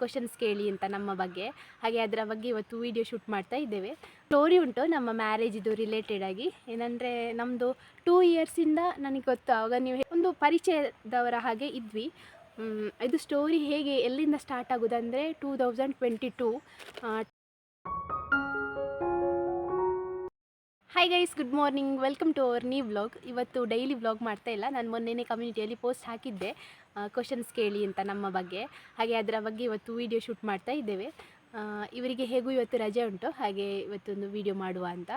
Questions ಕೇಳಿ ಅಂತ ನಮ್ಮ ಬಗ್ಗೆ. ಹಾಗೆ ಅದರ ಬಗ್ಗೆ ಇವತ್ತು ವಿಡಿಯೋ ಶೂಟ್ ಮಾಡ್ತಾ ಇದ್ದೇವೆ. ಸ್ಟೋರಿ ಉಂಟು, ನಮ್ಮ ಮ್ಯಾರೇಜಿದು ರಿಲೇಟೆಡ್ ಆಗಿ. ಏನಂದರೆ ನಮ್ಮದು ಟೂ ಇಯರ್ಸಿಂದ ನನಗೆ ಗೊತ್ತು, ಆವಾಗ ನೀವು ಒಂದು ಪರಿಚಯದವರ ಹಾಗೆ ಇದ್ವಿ. ಇದು ಸ್ಟೋರಿ ಹೇಗೆ, ಎಲ್ಲಿಂದ start ಆಗೋದಂದರೆ two thousand twenty two hi guys good morning welcome to our new vlog ಇವತ್ತು ಡೈಲಿ ವ್ಲಾಗ್ ಮಾಡ್ತಾ ಇಲ್ಲ. ನಾನು ಮೊನ್ನೆನೇ ಕಮ್ಯುನಿಟಿಯಲ್ಲಿ ಪೋಸ್ಟ್ ಹಾಕಿದ್ದೆ ಕ್ವಶನ್ಸ್ ಕೇಳಿ ಅಂತ ನಮ್ಮ ಬಗ್ಗೆ. ಹಾಗೆ ಅದರ ಬಗ್ಗೆ ಇವತ್ತು ವಿಡಿಯೋ ಶೂಟ್ ಮಾಡ್ತಾ ಇದ್ದೇವೆ. ಇವರಿಗೆ ಹೇಗೂ ಇವತ್ತು ರಜೆ ಉಂಟು, ಹಾಗೆ ಇವತ್ತೊಂದು ವಿಡಿಯೋ ಮಾಡುವ ಅಂತ.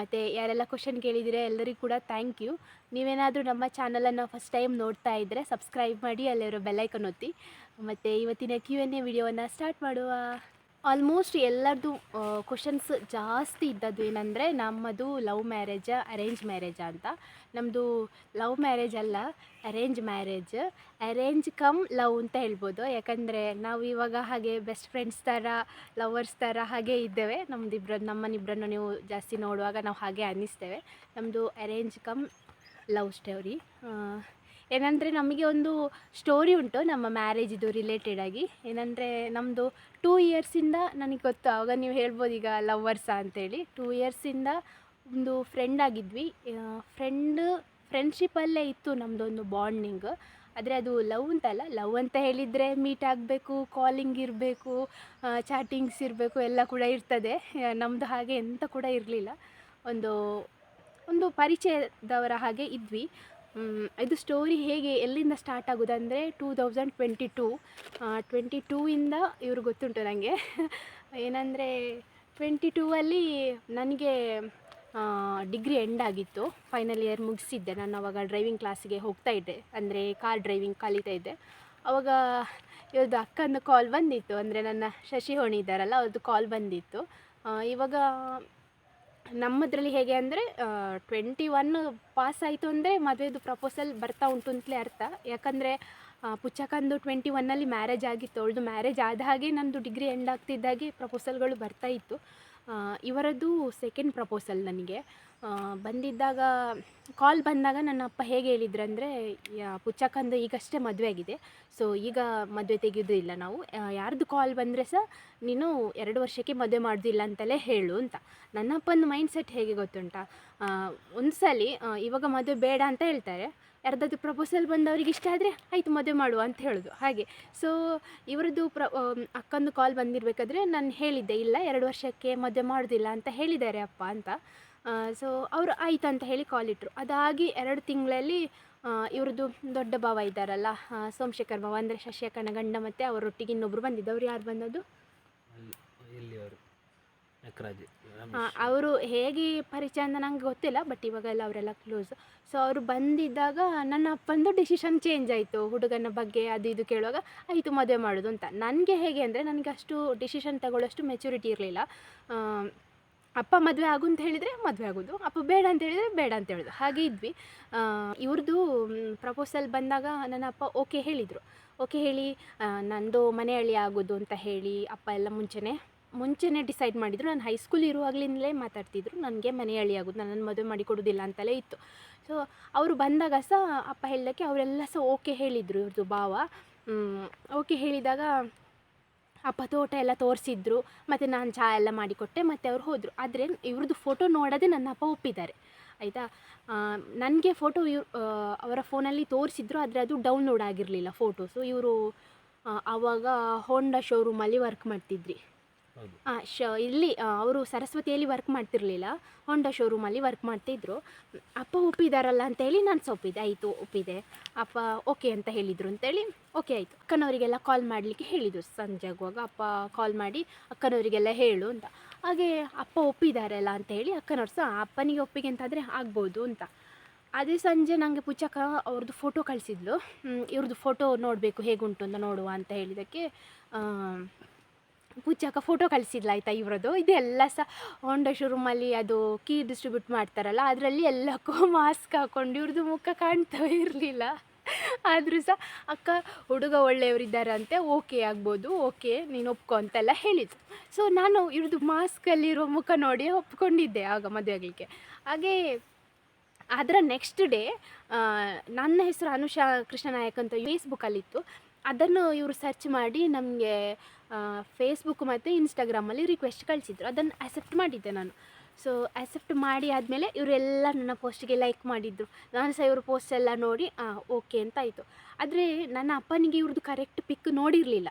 ಮತ್ತು ಯಾರೆಲ್ಲ ಕ್ವಶನ್ ಕೇಳಿದರೆ ಎಲ್ಲರಿಗೂ ಕೂಡ ಥ್ಯಾಂಕ್ ಯು ನೀವೇನಾದರೂ ನಮ್ಮ ಚಾನಲನ್ನು ಫಸ್ಟ್ ಟೈಮ್ ನೋಡ್ತಾ ಇದ್ದರೆ ಸಬ್ಸ್ಕ್ರೈಬ್ ಮಾಡಿ, ಅಲ್ಲಿರೋ ಬೆಲ್ಲೈಕನ್ ಒತ್ತಿ. ಮತ್ತು ಇವತ್ತಿನ ಕ್ಯೂ ಎನ್ ಎ ವಿಡಿಯೋವನ್ನು ಸ್ಟಾರ್ಟ್ ಮಾಡುವ. ಆಲ್ಮೋಸ್ಟ್ ಎಲ್ಲರದು ಕ್ವಶನ್ಸ್ ಜಾಸ್ತಿ ಇದ್ದದ್ದು ಏನಂದರೆ ನಮ್ಮದು ಲವ್ ಮ್ಯಾರೇಜ ಅರೇಂಜ್ ಮ್ಯಾರೇಜ ಅಂತ. ನಮ್ಮದು ಲವ್ ಮ್ಯಾರೇಜ್ ಅಲ್ಲ arrange marriage arrange come love ಅಂತ ಹೇಳ್ಬೋದು. ಯಾಕಂದರೆ ನಾವು ಇವಾಗ ಹಾಗೆ ಬೆಸ್ಟ್ ಫ್ರೆಂಡ್ಸ್ ಥರ ಲವರ್ಸ್ ಥರ ಹಾಗೆ ಇದ್ದೇವೆ. ನಮ್ದು ಇಬ್ಬರ ನಮ್ಮನ್ನಿಬ್ಬರನ್ನು ನೀವು ಜಾಸ್ತಿ ನೋಡುವಾಗ ನಾವು ಹಾಗೆ ಅನ್ನಿಸ್ತೇವೆ. ನಮ್ಮದು ಅರೇಂಜ್ ಕಮ್ ಲವ್ ಸ್ಟೋರಿ ಏನಂದರೆ ನಮಗೆ ಒಂದು ಸ್ಟೋರಿ ಉಂಟು ನಮ್ಮ ಮ್ಯಾರೇಜಿದು ರಿಲೇಟೆಡಾಗಿ ಏನಂದರೆ ನಮ್ಮದು ಟೂ ಇಯರ್ಸಿಂದ ನನಗೆ ಗೊತ್ತು, ಆವಾಗ ನೀವು ಹೇಳ್ಬೋದು ಈಗ ಲವ್ವರ್ಸ ಅಂತೇಳಿ. ಟೂ ಇಯರ್ಸಿಂದ ಒಂದು ಫ್ರೆಂಡ್ ಆಗಿದ್ವಿ. ಫ್ರೆಂಡ್ ಫ್ರೆಂಡ್ಶಿಪ್ಪಲ್ಲೇ ಇತ್ತು ನಮ್ಮದೊಂದು ಬಾಂಡಿಂಗ್ ಆದರೆ ಅದು ಲವ್ ಅಂತಲ್ಲ ಲವ್ ಅಂತ ಹೇಳಿದರೆ ಮೀಟ್ ಆಗಬೇಕು ಕಾಲಿಂಗ್ ಇರಬೇಕು ಚಾಟಿಂಗ್ಸ್ ಇರಬೇಕು, ಎಲ್ಲ ಕೂಡ ಇರ್ತದೆ. ನಮ್ಮದು ಹಾಗೆ ಎಂತ ಕೂಡ ಇರಲಿಲ್ಲ. ಒಂದು ಒಂದು ಪರಿಚಯದವರ ಹಾಗೆ ಇದ್ವಿ. ಇದು ಸ್ಟೋರಿ ಹೇಗೆ, ಎಲ್ಲಿಂದ start ಆಗೋದಂದರೆ two thousand twenty two twenty ಟೂಯಿಂದ ಇವರು ಗೊತ್ತುಂಟು ನನಗೆ ಏನಂದರೆ ಟ್ವೆಂಟಿ ಟೂವಲ್ಲಿ ನನಗೆ ಡಿಗ್ರಿ ಎಂಡ್ ಆಗಿತ್ತು. ಫೈನಲ್ ಇಯರ್ ಮುಗಿಸಿದ್ದೆ. ನಾನು ಅವಾಗ ಡ್ರೈವಿಂಗ್ ಕ್ಲಾಸಿಗೆ ಹೋಗ್ತಾ ಇದ್ದೆ. ಅಂದರೆ ಕಾರ್ ಡ್ರೈವಿಂಗ್ ಕಲಿತಾ ಇದ್ದೆ. ಅವಾಗ ಇವ್ರದ್ದು ಅಕ್ಕಂದು ಕಾಲ್ ಬಂದಿತ್ತು. ಅಂದರೆ ನನ್ನ ಶಶಿ ಹೋಣಿ ಇದ್ದಾರಲ್ಲ ಅವ್ರದ್ದು ಕಾಲ್ ಬಂದಿತ್ತು. ಇವಾಗ ನಮ್ಮದ್ರಲ್ಲಿ ಹೇಗೆ ಅಂದರೆ ಟ್ವೆಂಟಿ ಒನ್ ಪಾಸ್ ಆಯಿತು ಅಂದರೆ ಮದುವೆದು ಪ್ರಪೋಸಲ್ ಬರ್ತಾ ಉಂಟು ಅಂತಲೇ ಅರ್ಥ. ಯಾಕಂದರೆ ಪುಚ್ಚಕಂದು ಟ್ವೆಂಟಿ ಒನ್ನಲ್ಲಿ ಮ್ಯಾರೇಜ್ ಆಗಿತ್ತು. ಅವಳದು ಮ್ಯಾರೇಜ್ ಆದ ಹಾಗೆ ನಂದು ಡಿಗ್ರಿ ಎಂಡ್ ಆಗ್ತಿದ್ದಾಗೆ ಪ್ರಪೋಸಲ್ಗಳು ಬರ್ತಾ ಇತ್ತು. ಇವರದ್ದು ಸೆಕೆಂಡ್ ಪ್ರಪೋಸಲ್ ನನಗೆ. ಬಂದಿದ್ದಾಗ ಕಾಲ್ ಬಂದಾಗ ನನ್ನ ಅಪ್ಪ ಹೇಗೆ ಹೇಳಿದ್ರಂದರೆ ಪುಚ್ಚಕ್ಕಂದು ಈಗಷ್ಟೇ ಮದುವೆ ಆಗಿದೆ. ಸೊ ಈಗ ಮದುವೆ ತೆಗೆಯೋದು ನಾವು. ಆ, ಯಾರ್ದು ಕಾಲ್ ಬಂದರೆ ಸಹ ನೀನು ಎರಡು ವರ್ಷಕ್ಕೆ ಮದುವೆ ಮಾಡೋದಿಲ್ಲ ಅಂತಲೇ ಹೇಳು ಅಂತ. ನನ್ನ ಅಪ್ಪನ ಮೈಂಡ್ ಸೆಟ್ ಹೇಗೆ ಗೊತ್ತುಂಟಾ? ಒಂದು ಸಲ ಇವಾಗ ಮದುವೆ ಬೇಡ ಅಂತ ಹೇಳ್ತಾರೆ. ಯಾರ್ದಾದ್ರು ಪ್ರಪೋಸಲ್ ಬಂದವ್ರಿಗೆ ಇಷ್ಟ ಆದರೆ ಆಯಿತು ಮದುವೆ ಮಾಡುವ ಅಂತ ಹೇಳೋದು. ಹಾಗೆ. ಸೊ ಇವರದ್ದು ಪ್ರ ಅಕ್ಕಂದು ಕಾಲ್ ಬಂದಿರಬೇಕಾದ್ರೆ ನಾನು ಹೇಳಿದ್ದೆ, ಇಲ್ಲ, ಎರಡು ವರ್ಷಕ್ಕೆ ಮದುವೆ ಮಾಡೋದಿಲ್ಲ ಅಂತ ಹೇಳಿದ್ದಾರೆ ಅಪ್ಪ ಅಂತ. ಸೊ ಅವರು ಆಯ್ತು ಅಂತ ಹೇಳಿ ಕಾಲ್ ಇಟ್ಟರು ಅದಾಗಿ ಎರಡು ತಿಂಗಳಲ್ಲಿ ಇವ್ರದ್ದು ದೊಡ್ಡ ಭಾವ ಇದ್ದಾರಲ್ಲ ಸೋಮಶೇಖರ್ ಭಾವ, ಅಂದರೆ ಶಶಿಯಕ್ಕನ ಗಂಡ ಮತ್ತು ಅವರೊಟ್ಟಿಗೆ ಇನ್ನೊಬ್ರು ಬಂದಿದ್ದು. ಅವ್ರು ಯಾರು ಬಂದದ್ದು? ಅವರು ಹೇಗೆ ಪರಿಚಯ ಅಂತ ನಂಗೆ ಗೊತ್ತಿಲ್ಲ ಬಟ್ ಇವಾಗೆಲ್ಲ ಅವರೆಲ್ಲ ಕ್ಲೋಸ್ ಸೊ ಅವರು ಬಂದಿದ್ದಾಗ ನನ್ನ ಅಪ್ಪಂದು ಡಿಸಿಷನ್ ಚೇಂಜ್ ಆಯಿತು. ಹುಡುಗನ ಬಗ್ಗೆ ಅದು ಇದು ಕೇಳುವಾಗ ಆಯಿತು ಮದುವೆ ಮಾಡೋದು ಅಂತ. ನನಗೆ ಹೇಗೆ ಅಂದರೆ ನನಗೆ ಅಷ್ಟು ಡಿಸಿಷನ್ ತಗೊಳ್ಳೋಷ್ಟು ಮೆಚುರಿಟಿ ಇರಲಿಲ್ಲ. ಅಪ್ಪ ಮದುವೆ ಆಗು ಅಂತ ಹೇಳಿದರೆ ಮದುವೆ ಆಗೋದು ಅಪ್ಪ ಬೇಡ ಅಂತ ಹೇಳಿದರೆ ಬೇಡ ಅಂತ ಹೇಳೋದು. ಹಾಗೆ ಇದ್ವಿ. ಇವ್ರದ್ದು ಪ್ರಪೋಸಲ್ ಬಂದಾಗ ನನ್ನ ಅಪ್ಪ ಓಕೆ ಹೇಳಿದರು. ಓಕೆ ಹೇಳಿ ನಂದು ಮನೆಯಲ್ಲಿ ಆಗೋದು ಅಂತ ಹೇಳಿ ಅಪ್ಪ ಎಲ್ಲ ಮುಂಚೆನೇ ಮುಂಚೆನೇ ಡಿಸೈಡ್ ಮಾಡಿದರು. ನಾನು ಹೈಸ್ಕೂಲ್ ಇರುವಾಗಲಿಂದಲೇ ಮಾತಾಡ್ತಿದ್ರು. ನನಗೆ ಮನೆ ಆಗೋದು ನನ್ನನ್ನು ಮದುವೆ ಮಾಡಿ ಕೊಡೋದಿಲ್ಲ ಅಂತಲೇ ಇತ್ತು. ಸೊ ಅವರು ಬಂದಾಗ ಸಹ ಅಪ್ಪ ಹೇಳೋಕ್ಕೆ ಅವರೆಲ್ಲ ಸಹ ಓಕೆ ಹೇಳಿದರು ಇವ್ರದ್ದು ಭಾವ. ಓಕೆ ಹೇಳಿದಾಗ ಅಪ್ಪ ತೋಟ ಎಲ್ಲ ತೋರಿಸಿದ್ರು. ಮತ್ತು ನಾನು ಚಹಾ ಎಲ್ಲ ಮಾಡಿಕೊಟ್ಟೆ, ಮತ್ತು ಅವ್ರು ಹೋದರು. ಆದರೆ ಇವ್ರದ್ದು ಫೋಟೋ ನೋಡೋದೇ ನನ್ನ ಅಪ್ಪ ಒಪ್ಪಿದ್ದಾರೆ. ಆಯಿತಾ? ನನಗೆ ಫೋಟೋ ಇವ್ ಅವರ ಫೋನಲ್ಲಿ ತೋರಿಸಿದ್ರು, ಆದರೆ ಅದು ಡೌನ್ಲೋಡ್ ಆಗಿರಲಿಲ್ಲ ಫೋಟೋಸು ಇವರು ಆವಾಗ ಹೋಂಡಾ ಶೋರೂಮಲ್ಲಿ ವರ್ಕ್ ಮಾಡ್ತಿದ್ರಿ. ಶ, ಇಲ್ಲಿ ಅವರು ಸರಸ್ವತಿಯಲ್ಲಿ ವರ್ಕ್ ಮಾಡ್ತಿರ್ಲಿಲ್ಲ. ಹೊಂಡಾ ಶೋರೂಮಲ್ಲಿ ವರ್ಕ್ ಮಾಡ್ತಿದ್ರು. ಅಪ್ಪ ಒಪ್ಪಿದಾರಲ್ಲ ಅಂತೇಳಿ ನಾನು ಸೊಪ್ಪಿದೆ. ಆಯಿತು, ಒಪ್ಪಿದೆ. ಅಪ್ಪ ಓಕೆ ಅಂತ ಹೇಳಿದರು ಅಂತೇಳಿ ಓಕೆ ಆಯಿತು. ಅಕ್ಕನವರಿಗೆಲ್ಲ ಕಾಲ್ ಮಾಡಲಿಕ್ಕೆ ಹೇಳಿದರು. ಸಂಜೆ ಆಗುವಾಗ ಅಪ್ಪ ಕಾಲ್ ಮಾಡಿ, ಅಕ್ಕನವರಿಗೆಲ್ಲ ಹೇಳು ಅಂತ. ಹಾಗೆ ಅಪ್ಪ ಒಪ್ಪಿದಾರಲ್ಲ ಅಂತ ಹೇಳಿ ಅಕ್ಕನವ್ರು ಸಹ ಅಪ್ಪನಿಗೆ ಒಪ್ಪಿಗೆ ಅಂತಾದರೆ ಆಗ್ಬೋದು ಅಂತ. ಅದೇ ಸಂಜೆ ನನಗೆ ಪುಚ್ಚಕ್ಕ ಅವ್ರದ್ದು ಫೋಟೋ ಕಳಿಸಿದ್ಲು. ಇವ್ರದ್ದು ಫೋಟೋ ನೋಡಬೇಕು ಹೇಗುಂಟು ಅಂತ ನೋಡುವ ಅಂತ ಹೇಳಿದ್ದಕ್ಕೆ ಪೂಜಾಕ ಫೋಟೋ ಕಳಿಸಿದ್ಲ ಆಯಿತಾ ಇವರದ್ದು? ಇದೆಲ್ಲ ಸಹ ಹೋಂಡಾ ಶೋರೂಮಲ್ಲಿ ಅದು ಕೀ ಡಿಸ್ಟ್ರಿಬ್ಯೂಟ್ ಮಾಡ್ತಾರಲ್ಲ, ಅದರಲ್ಲಿ ಎಲ್ಲಕ್ಕೂ ಮಾಸ್ಕ್ ಹಾಕ್ಕೊಂಡು ಇವ್ರದ್ದು ಮುಖ ಕಾಣ್ತಾ ಇರಲಿಲ್ಲ. ಆದರೂ ಸಹ ಅಕ್ಕ ಹುಡುಗ ಒಳ್ಳೆಯವರಿದ್ದಾರಂತೆ ಓಕೆ ಆಗ್ಬೋದು ಓಕೆ ನೀನು ಒಪ್ಕೊ ಅಂತೆಲ್ಲ ಹೇಳಿದ್ದು ಸೊ ನಾನು ಇವ್ರದ್ದು ಮಾಸ್ಕಲ್ಲಿರೋ ಮುಖ ನೋಡಿ ಒಪ್ಕೊಂಡಿದ್ದೆ ಆಗ ಮದುವೆ ಆಗಲಿಕ್ಕೆ. ಹಾಗೇ ಅದರ ನೆಕ್ಸ್ಟ್ ಡೇ ನನ್ನ ಹೆಸರು ಅನುಷಾ ಕೃಷ್ಣನಾಯಕ್ ಅಂತ ಫೇಸ್ಬುಕ್ಕಲ್ಲಿತ್ತು ಅದನ್ನು ಇವರು ಸರ್ಚ್ ಮಾಡಿ ನಮಗೆ ಫೇಸ್ಬುಕ್ ಮತ್ತು ಇನ್ಸ್ಟಾಗ್ರಾಮಲ್ಲಿ ರಿಕ್ವೆಸ್ಟ್ ಕಳಿಸಿದ್ರು. ಅದನ್ನು ಅಕ್ಸೆಪ್ಟ್ ಮಾಡಿದ್ದೆ ನಾನು. ಸೊ ಅಕ್ಸೆಪ್ಟ್ ಮಾಡಿ ಆದಮೇಲೆ ಇವರೆಲ್ಲ ನನ್ನ ಪೋಸ್ಟಿಗೆ ಲೈಕ್ ಮಾಡಿದ್ರು. ನಾನು ಸಹ ಇವ್ರ ಪೋಸ್ಟ್ ಎಲ್ಲ ನೋಡಿ ಓಕೆ ಅಂತ ಆಯಿತು. ಆದರೆ ನನ್ನ ಅಪ್ಪನಿಗೆ ಇವ್ರದ್ದು ಕರೆಕ್ಟ್ ಪಿಕ್ ನೋಡಿರಲಿಲ್ಲ.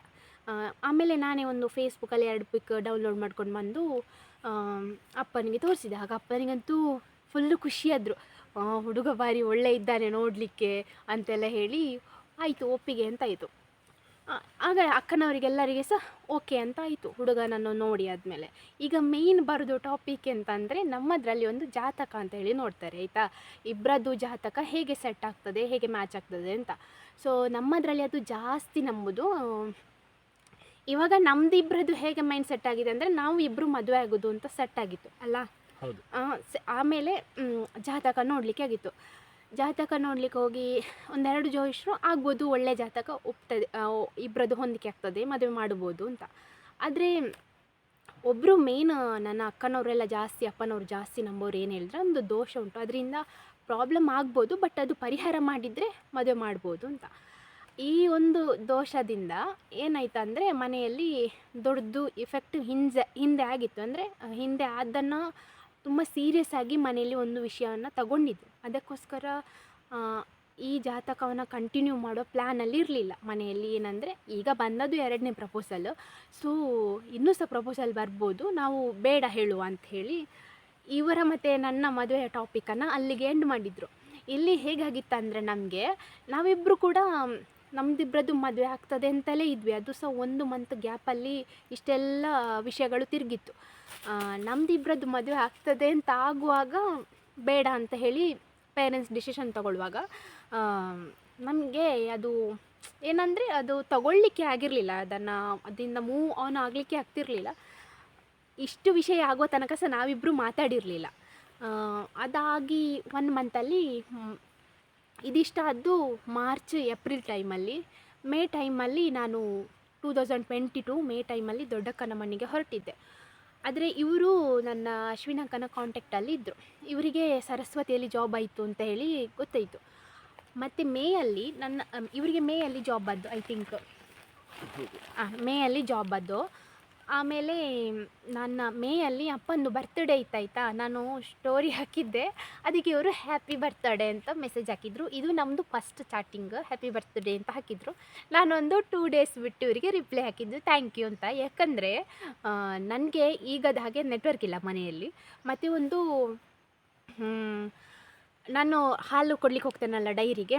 ಆಮೇಲೆ ನಾನೇ ಒಂದು ಫೇಸ್ಬುಕ್ಕಲ್ಲಿ ಎರಡು ಪಿಕ್ ಡೌನ್ಲೋಡ್ ಮಾಡ್ಕೊಂಡು ಬಂದು ಅಪ್ಪನಿಗೆ ತೋರಿಸಿದೆ. ಆಗ ಅಪ್ಪನಿಗಂತೂ ಫುಲ್ಲು ಖುಷಿಯಾದರು ಹುಡುಗ ಬಾರಿ ಒಳ್ಳೆ ಇದ್ದಾನೆ ನೋಡಲಿಕ್ಕೆ ಅಂತೆಲ್ಲ ಹೇಳಿ, ಆಯಿತು, ಒಪ್ಪಿಗೆ ಅಂತ ಆಯಿತು. ಆಗ ಅಕ್ಕನವರಿಗೆಲ್ಲರಿಗೆ ಸಹ ಓಕೆ ಅಂತ ಆಯಿತು ಹುಡುಗನನ್ನು ನೋಡಿ ಆದಮೇಲೆ. ಈಗ ಮೇಯ್ನ್ ಬರೋದು ಟಾಪಿಕ್ ಅಂತಂದರೆ ನಮ್ಮದರಲ್ಲಿ ಒಂದು ಜಾತಕ ಅಂತ ಹೇಳಿ ನೋಡ್ತಾರೆ ಆಯಿತಾ? ಇಬ್ಬರದ್ದು ಜಾತಕ ಹೇಗೆ ಸೆಟ್ ಆಗ್ತದೆ ಹೇಗೆ ಮ್ಯಾಚ್ ಆಗ್ತದೆ ಅಂತ. ಸೊ ನಮ್ಮದರಲ್ಲಿ ಅದು ಜಾಸ್ತಿ ನಂಬುದು ಇವಾಗ ನಮ್ದು ಇಬ್ಬರದ್ದು ಹೇಗೆ ಮೈಂಡ್ ಸೆಟ್ ಆಗಿದೆ ಅಂದರೆ ನಾವು ಇಬ್ಬರು ಮದುವೆ ಆಗೋದು ಅಂತ ಸೆಟ್ ಆಗಿತ್ತು ಅಲ್ಲ? ಹೌದು. ಆಮೇಲೆ ಜಾತಕ ನೋಡಲಿಕ್ಕೆ ಆಗಿತ್ತು. ಜಾತಕ ನೋಡ್ಲಿಕ್ಕೆ ಹೋಗಿ ಒಂದೆರಡು ಜೋಯಿಷರು ಆಗ್ಬೋದು, ಒಳ್ಳೆ ಜಾತಕ ಒಪ್ತದೆ ಇಬ್ಬರದ್ದು ಹೊಂದಿಕೆ ಆಗ್ತದೆ, ಮದುವೆ ಮಾಡ್ಬೋದು ಅಂತ. ಆದರೆ ಒಬ್ಬರು ಮೇನ್ ನನ್ನ ಅಕ್ಕನವರೆಲ್ಲ ಜಾಸ್ತಿ, ಅಪ್ಪನವ್ರು ಜಾಸ್ತಿ ನಂಬೋರು ಏನು ಹೇಳಿದ್ರೆ ಒಂದು ದೋಷ ಉಂಟು. ಅದರಿಂದ ಪ್ರಾಬ್ಲಮ್ ಆಗ್ಬೋದು ಬಟ್ ಅದು ಪರಿಹಾರ ಮಾಡಿದರೆ ಮದುವೆ ಮಾಡ್ಬೋದು ಅಂತ. ಈ ಒಂದು ದೋಷದಿಂದ ಏನಾಯ್ತಂದರೆ ಮನೆಯಲ್ಲಿ ದೊಡ್ಡದು ಇಫೆಕ್ಟ್ ಹಿಂದೆ ಹಿಂದೆ ಆಗಿತ್ತು. ಅಂದರೆ ಹಿಂದೆ ಅದನ್ನು ತುಂಬ ಸೀರಿಯಸ್ ಆಗಿ ಮನೆಯಲ್ಲಿ ಒಂದು ವಿಷಯವನ್ನು ತಗೊಂಡಿದ್ದೆ. ಅದಕ್ಕೋಸ್ಕರ ಈ ಜಾತಕವನ್ನು ಕಂಟಿನ್ಯೂ ಮಾಡೋ ಪ್ಲ್ಯಾನಲ್ಲಿ ಇರಲಿಲ್ಲ. ಮನೆಯಲ್ಲಿ ಏನಂದರೆ, ಈಗ ಬಂದದ್ದು ಎರಡನೇ ಪ್ರಪೋಸಲ್ ಸೊ ಇನ್ನೂ ಸಹ ಪ್ರಪೋಸಲ್ ಬರ್ಬೋದು. ನಾವು ಬೇಡ ಹೇಳುವ ಹೇಳಿ, ಇವರ ಮತ್ತು ನನ್ನ ಮದುವೆಯ ಟಾಪಿಕನ್ನು ಅಲ್ಲಿಗೆ ಎಂಡ್ ಮಾಡಿದರು. ಇಲ್ಲಿ ಹೇಗಾಗಿತ್ತಂದರೆ ನಮಗೆ ನಾವಿಬ್ಬರು ಕೂಡ ನಮ್ದಿಬ್ಬರದ್ದು ಮದುವೆ ಆಗ್ತದೆ ಅಂತಲೇ ಇದ್ವಿ. ಅದು ಸಹ ಒಂದು ಮಂತ್ ಗ್ಯಾಪಲ್ಲಿ ಇಷ್ಟೆಲ್ಲ ವಿಷಯಗಳು ತಿರುಗಿತ್ತು. ನಮ್ದಿಬ್ಬರದ್ದು ಮದುವೆ ಆಗ್ತದೆ ಅಂತ ಆಗುವಾಗ ಬೇಡ ಅಂತ ಹೇಳಿ ಪೇರೆಂಟ್ಸ್ ಡಿಸಿಷನ್ ತಗೊಳ್ಳುವಾಗ ನಮಗೆ ಅದು ಏನಂದರೆ ಅದು ತಗೊಳ್ಳಿಕ್ಕೆ ಆಗಿರಲಿಲ್ಲ. ಅದನ್ನು ಅದರಿಂದ ಮೂವ್ ಆನ್ ಆಗಲಿಕ್ಕೆ ಆಗ್ತಿರಲಿಲ್ಲ. ಇಷ್ಟು ವಿಷಯ ಆಗೋ ತನಕ ಸಹ ನಾವಿಬ್ಬರು ಮಾತಾಡಿರಲಿಲ್ಲ. ಅದಾಗಿ ಒನ್ ಮಂತಲ್ಲಿ ಇದಿಷ್ಟಾದ್ದು ಮಾರ್ಚ್ ಏಪ್ರಿಲ್ ಟೈಮಲ್ಲಿ ಮೇ ಟೈಮಲ್ಲಿ ನಾನು two thousand twenty two May ಟೈಮಲ್ಲಿ ದೊಡ್ಡಕ್ಕನ ಮನೆಗೆ ಹೊರಟಿದ್ದೆ. ಆದರೆ ಇವರು ನನ್ನ ಅಶ್ವಿನಕ್ಕನ ಕಾಂಟ್ಯಾಕ್ಟಲ್ಲಿ ಇದ್ದರು ಇವರಿಗೆ ಸರಸ್ವತಿಯಲ್ಲಿ ಜಾಬ್ ಆಯಿತು ಅಂತ ಹೇಳಿ ಗೊತ್ತಾಯಿತು. ಮತ್ತು ಮೇಯಲ್ಲಿ ನನ್ನ ಇವರಿಗೆ ಮೇಯಲ್ಲಿ ಜಾಬ್ ಬದ್ದು ಐ ಥಿಂಕ್ ಮೇಯಲ್ಲಿ ಜಾಬ್ ಅದು ಆಮೇಲೆ ನನ್ನ ಮೇಯಲ್ಲಿ ಅಪ್ಪಂದು ಬರ್ತ್ಡೇ ಇತ್ತಾಯ್ತಾ, ನಾನು ಸ್ಟೋರಿ ಹಾಕಿದ್ದೆ. ಅದಕ್ಕೆ ಇವರು ಹ್ಯಾಪಿ ಬರ್ತ್ಡೇ ಅಂತ ಮೆಸೇಜ್ ಹಾಕಿದ್ರು. ಇದು ನಮ್ಮದು ಫಸ್ಟ್ ಚಾಟಿಂಗ್ ಹ್ಯಾಪಿ ಬರ್ತ್ಡೇ ಅಂತ ಹಾಕಿದ್ರು. ನಾನೊಂದು ಟೂ ಡೇಸ್ ಬಿಟ್ಟು ಇವರಿಗೆ ರಿಪ್ಲೈ ಹಾಕಿದ್ದು ಥ್ಯಾಂಕ್ ಯು ಅಂತ. ಯಾಕಂದರೆ ನನಗೆ ಈಗದ ಹಾಗೆ ನೆಟ್ವರ್ಕ್ ಇಲ್ಲ ಮನೆಯಲ್ಲಿ. ಮತ್ತು ಒಂದು ನಾನು ಹಾಲು ಕೊಡ್ಲಿಕ್ಕೆ ಹೋಗ್ತೇನಲ್ಲ ಡೈರಿಗೆ.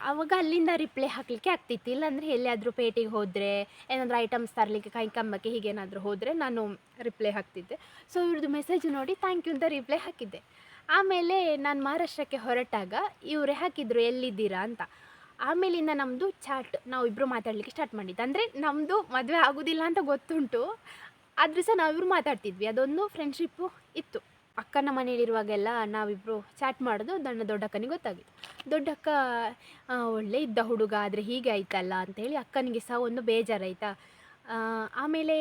ಆವಾಗ ಅಲ್ಲಿಂದ ರಿಪ್ಲೈ ಹಾಕಲಿಕ್ಕೆ ಆಗ್ತಿತ್ತು. ಇಲ್ಲಾಂದರೆ ಎಲ್ಲಿಯಾದರೂ ಪೇಟೆಗೆ ಹೋದರೆ, ಏನಾದರೂ ಐಟಮ್ಸ್ ತರಲಿಕ್ಕೆ, ಕೈ ಕಂಬಕ್ಕೆ ಹೀಗೇನಾದರೂ ಹೋದರೆ ನಾನು ರಿಪ್ಲೈ ಹಾಕ್ತಿದ್ದೆ. ಸೊ ಇವ್ರದ್ದು ಮೆಸೇಜ್ ನೋಡಿ ಥ್ಯಾಂಕ್ ಯು ಅಂತ ರಿಪ್ಲೈ ಹಾಕಿದ್ದೆ. ಆಮೇಲೆ ನಾನು ಮಹಾರಾಷ್ಟ್ರಕ್ಕೆ ಹೊರಟಾಗ ಇವರೇ ಹಾಕಿದ್ರು, ಎಲ್ಲಿದ್ದೀರಾ ಅಂತ. ಆಮೇಲಿಂದ ನಮ್ಮದು ಚಾಟ್ ನಾವು ಇಬ್ಬರು ಮಾತಾಡಲಿಕ್ಕೆ ಸ್ಟಾರ್ಟ್ ಮಾಡಿದ್ದು. ಅಂದರೆ ನಮ್ಮದು ಮದುವೆ ಆಗೋದಿಲ್ಲ ಅಂತ ಗೊತ್ತುಂಟು. ಆದರೂ ಸಹ ನಾವಿಬ್ಬರು ಮಾತಾಡ್ತಿದ್ವಿ. ಅದೊಂದು ಫ್ರೆಂಡ್ಶಿಪ್ಪು ಇತ್ತು. ಅಕ್ಕನ ಮನೇಲಿರುವಾಗೆಲ್ಲ ನಾವಿಬ್ಬರು ಚಾಟ್ ಮಾಡೋದು ನನ್ನ ದೊಡ್ಡಕ್ಕನಿಗೆ ಗೊತ್ತಾಗಿತ್ತು ದೊಡ್ಡಕ್ಕ ಒಳ್ಳೆ ಇದ್ದ ಹುಡುಗ, ಆದರೆ ಹೀಗೆ ಆಯ್ತಲ್ಲ? ಅಂತೇಳಿ ಅಕ್ಕನಿಗೆ ಸಹ ಒಂದು ಬೇಜಾರಾಯ್ತಾ. ಆಮೇಲೆ